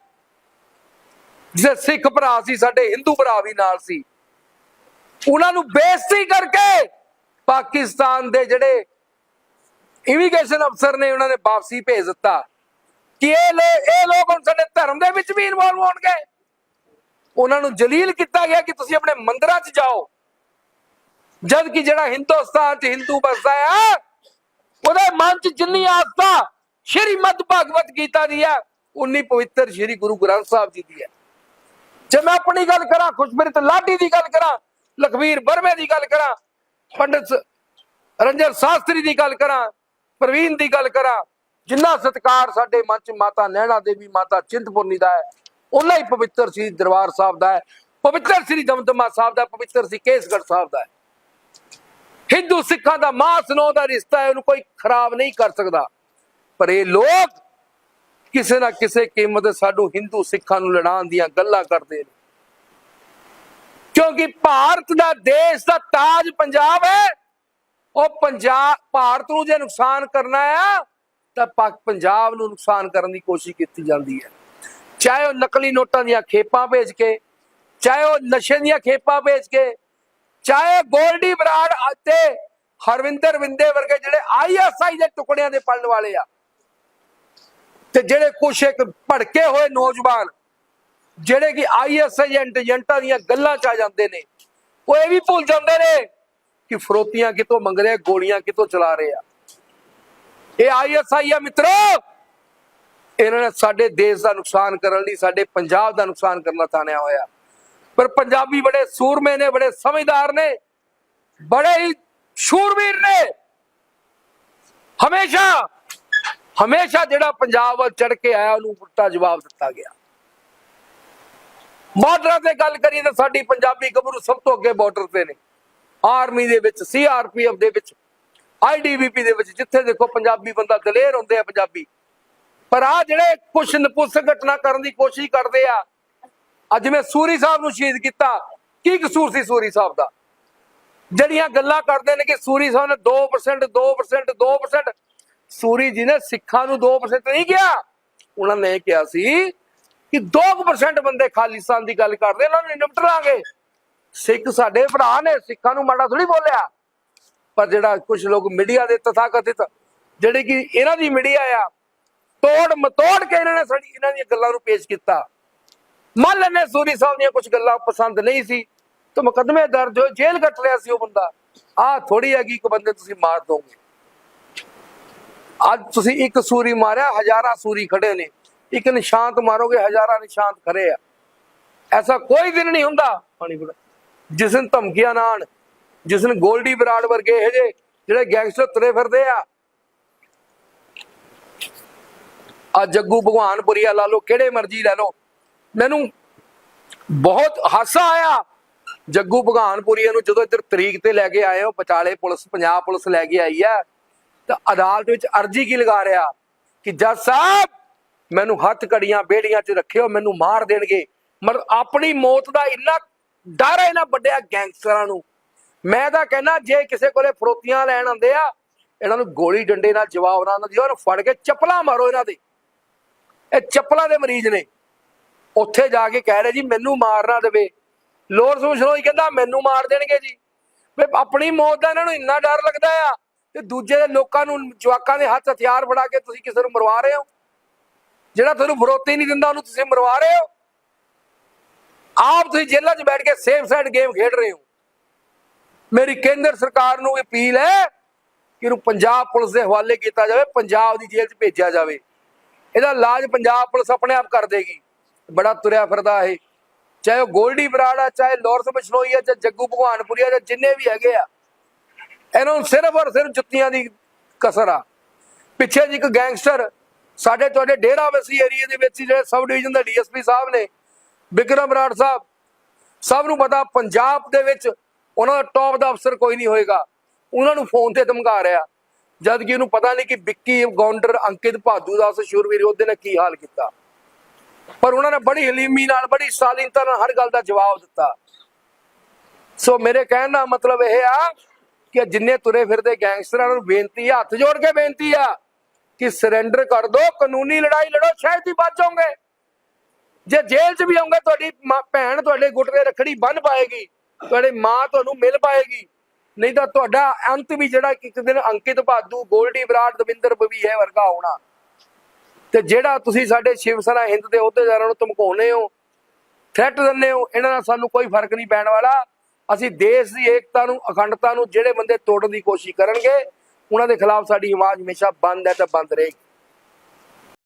ਜਿਹੜੇ ਸਿੱਖ ਭਰਾ ਸੀ, ਸਾਡੇ ਹਿੰਦੂ ਭਰਾ ਵੀ ਨਾਲ ਸੀ। ਉਹਨਾਂ ਨੂੰ ਬੇਇੱਜ਼ਤੀ ਕਰਕੇ ਪਾਕਿਸਤਾਨ ਦੇ ਜਿਹੜੇ ਇਮੀਗ੍ਰੇਸ਼ਨ ਅਫਸਰ ਨੇ, ਉਹਨਾਂ ਨੇ ਵਾਪਸੀ ਭੇਜ ਦਿੱਤਾ। ਕਿ ਇਹ ਲੋਕ ਇਹ ਲੋਕ ਹੁਣ ਸਾਡੇ ਧਰਮ ਦੇ ਵਿੱਚ ਵੀ ਇਨਵੋਲਵ ਹੋਣਗੇ। ਉਹਨਾਂ ਨੂੰ ਜਲੀਲ ਕੀਤਾ ਗਿਆ ਕਿ ਤੁਸੀਂ ਆਪਣੇ ਮੰਦਰਾਂ 'ਚ ਜਾਓ। ਜਦ ਕਿ ਜਿਹੜਾ ਹਿੰਦੁਸਤਾਨ 'ਚ ਹਿੰਦੂ ਬਸਦਾ ਹੈ ਉਹਦੇ ਮਨ 'ਚ ਜਿੰਨੀ ਆਸਥਾ ਸ਼੍ਰੀ ਮਦ ਭਗਵਤ ਗੀਤਾ ਦੀ ਹੈ ਉਨੀ ਪਵਿੱਤਰ ਸ਼੍ਰੀ ਗੁਰੂ ਗ੍ਰੰਥ ਸਾਹਿਬ ਜੀ ਦੀ ਹੈ ਜੇ ਮੈਂ ਆਪਣੀ ਗੱਲ ਕਰਾਂ ਖੁਸ਼ਬਰਿਤ ਲਾਡੀ ਦੀ ਗੱਲ ਕਰਾਂ ਲਖਵੀਰ ਵਰਮੇ ਦੀ ਗੱਲ ਕਰਾਂ, ਪੰਡਿਤ ਰੰਜਨ ਸ਼ਾਸਤਰੀ ਦੀ ਗੱਲ ਕਰਾਂ, ਪ੍ਰਵੀਨ ਦੀ ਗੱਲ ਕਰਾਂ ਜਿੰਨਾ ਸਤਕਾਰ ਸਾਡੇ ਮਨ ਚ ਮਾਤਾ ਨੈਣਾ ਦੇਵੀ, ਮਾਤਾ ਚਿੰਤਪੁਰਨੀ ਦਾ ਹੈ ਉਹਨਾਂ ਹੀ ਪਵਿੱਤਰ ਸ੍ਰੀ ਦਰਬਾਰ ਸਾਹਿਬ ਦਾ ਹੈ। ਪਵਿੱਤਰ ਸ੍ਰੀ ਦਮਦਮਾ ਸਾਹਿਬ ਦਾ ਪਵਿੱਤਰ ਸ੍ਰੀ ਕੇਸਗੜ੍ਹ ਸਾਹਿਬ ਦਾ ਹੈ। ਹਿੰਦੂ ਸਿੱਖਾਂ ਦਾ ਮਾਸ ਨੋ ਦਾ ਰਿਸ਼ਤਾ ਹੈ, ਉਹਨੂੰ ਕੋਈ ਖਰਾਬ ਨਹੀਂ ਕਰ ਸਕਦਾ। ਪਰ ਇਹ ਲੋਕ ਕਿਸੇ ਨਾ ਕਿਸੇ ਕੀਮਤ ਤੇ ਹਿੰਦੂ ਸਿੱਖਾਂ ਨੂੰ ਲੜਾਉਣ ਦੀਆਂ ਗੱਲਾਂ ਕਰਦੇ ਨੇ। ਕਿਉਂਕਿ ਭਾਰਤ ਦਾ ਦੇਸ਼ ਦਾ ਤਾਜ ਪੰਜਾਬ ਹੈ, ਉਹ ਪੰਜਾਬ ਭਾਰਤ ਨੂੰ ਜੇ ਨੁਕਸਾਨ ਕਰਨਾ ਆ ਤਾਂ ਪਾਕ ਪੰਜਾਬ ਨੂੰ ਨੁਕਸਾਨ ਕਰਨ ਦੀ ਕੋਸ਼ਿਸ਼ ਕੀਤੀ ਜਾਂਦੀ ਹੈ। ਚਾਹੇ ਉਹ ਨਕਲੀ ਨੋਟਾਂ ਦੀਆਂ ਖੇਪਾਂ ਭੇਜ ਕੇ ਚਾਹੇ ਉਹ ਨਸ਼ੇ ਦੀਆਂ ਖੇਪਾਂ ਭੇਜ ਕੇ ਚਾਹੇ ਗੋਲਡੀ ਬਰਾੜ ਅਤੇ ਹਰਵਿੰਦਰ ਵਿੰਦੇ ਵਰਗੇ ਜਿਹੜੇ ਆਈਐਸਆਈ ਦੇ ਟੁਕੜਿਆਂ ਦੇ ਪਲਣ ਵਾਲੇ ਆ ਤੇ ਜਿਹੜੇ ਕੁਛ ਇੱਕ ਭੜਕੇ ਹੋਏ ਨੌਜਵਾਨ ਜਿਹੜੇ ਕਿ ਆਈਐਸਆਈ ਏਜੰਟਾਂ ਦੀਆਂ ਗੱਲਾਂ ਚ ਆ ਜਾਂਦੇ ਨੇ ਉਹ ਇਹ ਵੀ ਭੁੱਲ ਜਾਂਦੇ ਨੇ ਕਿ ਫਰੋਤੀਆਂ ਕਿਤੋਂ ਮੰਗ ਰਹੇ ਆ, ਗੋਲੀਆਂ ਕਿਤੋਂ ਚਲਾ ਰਹੇ ਆ। ਇਹ ਆਈਐਸਆਈ ਆ ਮਿੱਤਰੋ। ਇਹਨਾਂ ਨੇ ਸਾਡੇ ਦੇਸ਼ ਦਾ ਨੁਕਸਾਨ ਕਰਨ ਲਈ, ਸਾਡੇ ਪੰਜਾਬ ਦਾ ਨੁਕਸਾਨ ਕਰਨਾ ਤਾਣਿਆ ਹੋਇਆ। ਪਰ ਪੰਜਾਬੀ ਬੜੇ ਸੂਰਮੇ ਨੇ, ਬੜੇ ਸਮਝਦਾਰ ਨੇ, ਬੜੇ ਹੀ ਸ਼ੂਰਵੀਰ ਨੇ। ਹਮੇਸ਼ਾ ਹਮੇਸ਼ਾ ਜਿਹੜਾ ਪੰਜਾਬ ਵੱਲ ਚੜ ਕੇ ਆਇਆ, ਉਹਨੂੰ ਉਲਟਾ ਜਵਾਬ ਦਿੱਤਾ ਗਿਆ। ਬਾਰਡਰਾਂ ਤੇ ਗੱਲ ਕਰੀਏ ਤਾਂ ਸਾਡੀ ਪੰਜਾਬੀ ਗੱਭਰੂ ਸਭ ਤੋਂ ਅੱਗੇ ਬਾਰਡਰ ਤੇ ਨੇ। ਆਰਮੀ ਦੇ ਵਿੱਚ ਸੀਆਰਪੀਐਫ ਦੇ ਵਿੱਚ ਆਈਡੀਬੀਪੀ ਦੇ ਵਿੱਚ ਜਿੱਥੇ ਦੇਖੋ ਪੰਜਾਬੀ ਬੰਦਾ ਦਲੇਰ ਹੁੰਦੇ ਆ ਪੰਜਾਬੀ। ਪਰ ਆ ਜਿਹੜੇ ਕੁਛ ਨਪੁੱਸ ਘਟਨਾ ਕਰਨ ਦੀ ਕੋਸ਼ਿਸ਼ ਕਰਦੇ ਆ ਅੱਜ ਮੈਂ ਸੂਰੀ ਸਾਹਿਬ ਨੂੰ ਸ਼ਹੀਦ ਕੀਤਾ, ਕੀ ਕਸੂਰ ਸੀ ਸੂਰੀ ਸਾਹਿਬ ਦਾ? ਜਿਹੜੀਆਂ ਗੱਲਾਂ ਕਰਦੇ ਨੇ ਕਿ ਸੂਰੀ ਸਾਹਿਬ ਨੇ 2% 2% 2% ਸੂਰੀ ਜੀ ਨੇ ਸਿੱਖਾਂ ਨੂੰ 2% ਨਹੀਂ ਕਿਹਾ। ਉਹਨਾਂ ਨੇ ਕਿਹਾ ਸੀ ਕਿ 2% ਬੰਦੇ ਖਾਲਿਸਤਾਨ ਦੀ ਗੱਲ ਕਰਦੇ ਉਹਨਾਂ ਨੂੰ ਨਿਪਟ ਲਾਂਗੇ। ਸਿੱਖ ਸਾਡੇ ਭਰਾ ਨੇ, ਸਿੱਖਾਂ ਨੂੰ ਮਾੜਾ ਥੋੜੀ ਬੋਲਿਆ। ਪਰ ਜਿਹੜਾ ਕੁਝ ਲੋਕ ਮੀਡੀਆ ਦੇ ਤਥਾਕਥਿਤ ਜਿਹੜੇ ਕਿ ਇਹਨਾਂ ਦੀ ਮੀਡੀਆ ਆ ਤੋੜ ਮਤੋੜ ਕੇ ਇਹਨਾਂ ਨੇ ਸਾਡੀ ਇਹਨਾਂ ਦੀਆਂ ਗੱਲਾਂ ਨੂੰ ਪੇਸ਼ ਕੀਤਾ। ਮੰਨ ਲੈਣੇ ਸੂਰੀ ਸਾਹਿਬ ਦੀਆਂ ਕੁਝ ਗੱਲਾਂ ਪਸੰਦ ਨਹੀਂ ਸੀ ਤਾਂ ਮੁਕੱਦਮੇ ਦਰਜ ਹੋਏ ਜੇਲ੍ਹ ਕੱਟ ਲਿਆ ਸੀ ਉਹ ਬੰਦਾ। ਆਹ ਥੋੜੀ ਹੈਗੀ ਇੱਕ ਬੰਦੇ ਤੁਸੀਂ ਮਾਰ ਦੋਗੇ। ਅੱਜ ਤੁਸੀਂ ਇੱਕ ਸੂਰੀ ਮਾਰਿਆ ਹਜ਼ਾਰਾਂ ਸੂਰੀ ਖੜੇ ਨੇ। ਇੱਕ ਨਿਸ਼ਾਂਤ ਮਾਰੋਗੇ ਹਜ਼ਾਰਾਂ ਨਿਸ਼ਾਂਤ ਖੜੇ ਆ। ਐਸਾ ਕੋਈ ਦਿਨ ਨਹੀਂ ਹੁੰਦਾ। ਪਾਣੀ। ਜਿਸ ਦਿਨ ਧਮਕੀਆਂ ਨਾ ਆਉਣ। ਜਿਸ ਦਿਨ ਗੋਲਡੀ ਬਰਾੜ ਵਰਗੇ ਇਹ ਜੇ ਜਿਹੜੇ ਗੈਂਗਸਟਰ ਤੁਰੇ ਫਿਰਦੇ ਆ। ਆ ਜੱਗੂ ਭਗਵਾਨਪੁਰੀਆ ਲਾ ਲਓ, ਕਿਹੜੇ ਮਰਜ਼ੀ ਲੈ ਲਓ। ਮੈਨੂੰ ਬਹੁਤ ਹਾਸਾ ਆਇਆ ਜੱਗੂ ਭਗਵਾਨਪੁਰੀਆ ਨੂੰ ਜਦੋਂ ਇੱਧਰ ਤਰੀਕ ਤੇ ਲੈ ਕੇ ਆਏ ਹੋ ਪਟਾਲੇ ਪੁਲਿਸ, ਪੰਜਾਬ ਪੁਲਿਸ ਲੈ ਕੇ ਆਈ ਹੈ ਤਾਂ ਅਦਾਲਤ ਵਿੱਚ ਅਰਜੀ ਕੀ ਲਗਾ ਰਿਹਾ? ਕਿ ਜੱਜ ਸਾਹਿਬ, ਮੈਨੂੰ ਹੱਥ ਕੜੀਆਂ ਬੇੜੀਆਂ 'ਚ ਰੱਖਿਓ, ਮੈਨੂੰ ਮਾਰ ਦੇਣਗੇ। ਮਰ ਆਪਣੀ ਮੌਤ ਦਾ ਇੰਨਾ ਡਰ ਹੈ ਇਹਨਾਂ ਵੱਡਿਆ ਗੈਂਗਸਟਰਾਂ ਨੂੰ। ਮੈਂ ਤਾਂ ਕਹਿੰਦਾ, ਜੇ ਕਿਸੇ ਕੋਲੇ ਫਰੋਤੀਆਂ ਲੈਣ ਆਉਂਦੇ ਆ, ਇਹਨਾਂ ਨੂੰ ਗੋਲੀ ਡੰਡੇ ਨਾਲ ਜਵਾਬ ਨਾ ਦਿਓ ਉਹਨੂੰ ਫੜ ਕੇ ਚੱਪਲਾਂ ਮਾਰੋ ਇਹਨਾਂ ਦੇ। ਇਹ ਚੱਪਲਾਂ ਦੇ ਮਰੀਜ਼ ਨੇ। ਉੱਥੇ ਜਾ ਕੇ ਕਹਿ ਰਹੇ ਜੀ, ਮੈਨੂੰ ਮਾਰ ਨਾ ਦੇਵੇ। ਲੋਰ ਸੁਸ਼ਰੋਈ ਕਹਿੰਦਾ, ਮੈਨੂੰ ਮਾਰ ਦੇਣਗੇ ਜੀ। ਵੀ, ਆਪਣੀ ਮੌਤ ਦਾ ਇਹਨਾਂ ਨੂੰ ਇੰਨਾ ਡਰ ਲੱਗਦਾ ਆ ਤੇ ਦੂਜੇ ਦੇ ਲੋਕਾਂ ਨੂੰ, ਜਵਾਕਾਂ ਦੇ ਹੱਥ ਹਥਿਆਰ ਫੜਾ ਕੇ ਤੁਸੀਂ ਕਿਸੇ ਨੂੰ ਮਰਵਾ ਰਹੇ ਹੋ। ਜਿਹੜਾ ਤੁਹਾਨੂੰ ਫਰੋਤੀ ਨਹੀਂ ਦਿੰਦਾ, ਉਹਨੂੰ ਤੁਸੀਂ ਮਰਵਾ ਰਹੇ ਹੋ। ਆਪ ਤੁਸੀਂ ਜੇਲ੍ਹਾਂ 'ਚ ਬੈਠ ਕੇ ਸੇਫ ਸਾਈਡ ਗੇਮ ਖੇਡ ਰਹੇ ਹੋ। ਮੇਰੀ ਕੇਂਦਰ ਸਰਕਾਰ ਨੂੰ ਅਪੀਲ ਹੈ ਕਿ ਇਹਨੂੰ ਪੰਜਾਬ ਪੁਲਿਸ ਦੇ ਹਵਾਲੇ ਕੀਤਾ ਜਾਵੇ, ਪੰਜਾਬ ਦੀ ਜੇਲ੍ਹ 'ਚ ਭੇਜਿਆ ਜਾਵੇ। ਇਹਦਾ ਇਲਾਜ ਪੰਜਾਬ ਪੁਲਿਸ ਆਪਣੇ ਆਪ ਕਰ ਦੇਗੀ। ਬੜਾ ਤੁਰਿਆ ਫਿਰਦਾ ਇਹ। ਚਾਹੇ ਉਹ ਗੋਲਡੀ ਬਰਾੜ ਆ, ਚਾਹੇ ਲੋਰਸ ਬਸ਼ਨੋਈ ਆ, ਚਾਹੇ ਜੱਗੂ ਭਗਵਾਨਪੁਰੀਆ ਜਾਂ ਜਿੰਨੇ ਵੀ ਹੈਗੇ ਆ। ਇਹਨਾਂ ਨੂੰ ਸਿਰਫ ਔਰ ਸਿਰਫ ਜੁੱਤੀਆਂ ਦੀ ਕਸਰ ਆ। ਪਿੱਛੇ ਜੀ ਇੱਕ ਗੈਂਗਸਟਰ ਸਾਡੇ ਤੁਹਾਡੇ ਡੇਰਾ ਵਸੀ ਏਰੀਆ ਦੇ ਵਿੱਚ ਜਿਹੜੇ ਸਬ ਡਿਵੀਜ਼ਨ ਦਾ ਡੀਐਸਪੀ ਸਾਹਿਬ ਨੇ ਬਿਕਰਮ ਬਰਾੜ ਸਾਹਿਬ, ਸਭ ਨੂੰ ਪਤਾ ਪੰਜਾਬ ਦੇ ਵਿੱਚ ਉਹਨਾਂ ਦਾ ਟੌਪ ਦਾ ਅਫਸਰ ਕੋਈ ਨਹੀਂ ਹੋਏਗਾ। ਉਹਨਾਂ ਨੂੰ ਫੋਨ ਤੇ ਧਮਕਾ ਰਿਹਾ। ਜਦ ਕਿ ਉਹਨੂੰ ਪਤਾ ਨਹੀਂ ਕਿ ਵਿੱਕੀ ਗੌਂਡਰ, ਅੰਕਿਤ ਭਾਦੂ ਦਾ ਉਸ ਸ਼ੂਰਵੀਰ, ਉਹਦੇ ਨੇ ਕੀ ਹਾਲ ਕੀਤਾ। ਪਰ ਉਹਨਾਂ ਨੇ ਬੜੀ ਹਲੀਮੀ ਨਾਲ, ਬੜੀ ਸਾਲੀਨਤਾ ਨਾਲ ਹਰ ਗੱਲ ਦਾ ਜਵਾਬ ਦਿੱਤਾ। ਸੋ ਮੇਰੇ ਕਹਿਣ ਦਾ ਮਤਲਬ ਇਹ ਆ ਕਿ ਜਿੰਨੇ ਤੁਰੇ ਫਿਰਦੇ ਗੈਂਗਸਟਰਾਂ ਨੂੰ ਬੇਨਤੀ ਆ, ਹੱਥ ਜੋੜ ਕੇ ਬੇਨਤੀ ਆ ਕਿ ਸਰੈਂਡਰ ਕਰ ਦਿਓ ਕਾਨੂੰਨੀ ਲੜਾਈ ਲੜੋ ਸ਼ਾਇਦ ਹੀ ਬਚ ਜਾਓਗੇ। ਜੇ ਜੇਲ੍ਹ 'ਚ ਵੀ ਆਉਂਗੇ, ਤੁਹਾਡੀ ਮਾਂ- ਭੈਣ ਤੁਹਾਡੇ ਗੁੱਟ ਤੇ ਰੱਖੜੀ ਬੰਨ ਪਾਏਗੀ। ਤੁਹਾਡੇ ਮਾਂ ਤੁਹਾਨੂੰ ਮਿਲ ਪਾਏਗੀ। ਨਹੀਂ ਤਾਂ ਤੁਹਾਡਾ ਅੰਤ ਵੀ ਜਿਹੜਾ ਇੱਕ ਦਿਨ ਅੰਕਿਤ ਭਾਦੂ, ਗੋਲਡੀ ਬਰਾੜ ਦਵਿੰਦਰ ਬਵੀਏ ਵਰਗਾ ਹੋਣਾ। ਤੇ ਜਿਹੜਾ ਤੁਸੀਂ ਸਾਡੇ ਸ਼ਿਵ ਸੈਨਾ ਹਿੰਦ ਦੇ ਅਹੁਦੇਦਾਰਾਂ ਨੂੰ ਧਮਕਾਉਨੇ ਹੋ ਥ੍ਰੈਟ ਦਿੰਦੇ ਹੋ, ਇਹਨਾਂ ਨਾਲ ਸਾਨੂੰ ਕੋਈ ਫ਼ਰਕ ਨਹੀਂ ਪੈਣ ਵਾਲਾ। ਅਸੀਂ ਦੇਸ਼ ਦੀ ਏਕਤਾ ਨੂੰ, ਅਖੰਡਤਾ ਨੂੰ, ਜਿਹੜੇ ਬੰਦੇ ਤੋੜਨ ਦੀ ਕੋਸ਼ਿਸ਼ ਕਰਨਗੇ, ਉਹਨਾਂ ਦੇ ਖਿਲਾਫ ਸਾਡੀ ਆਵਾਜ਼ ਹਮੇਸ਼ਾ ਬੰਦ ਹੈ ਤਾਂ ਬੰਦ ਰਹੇਗੀ।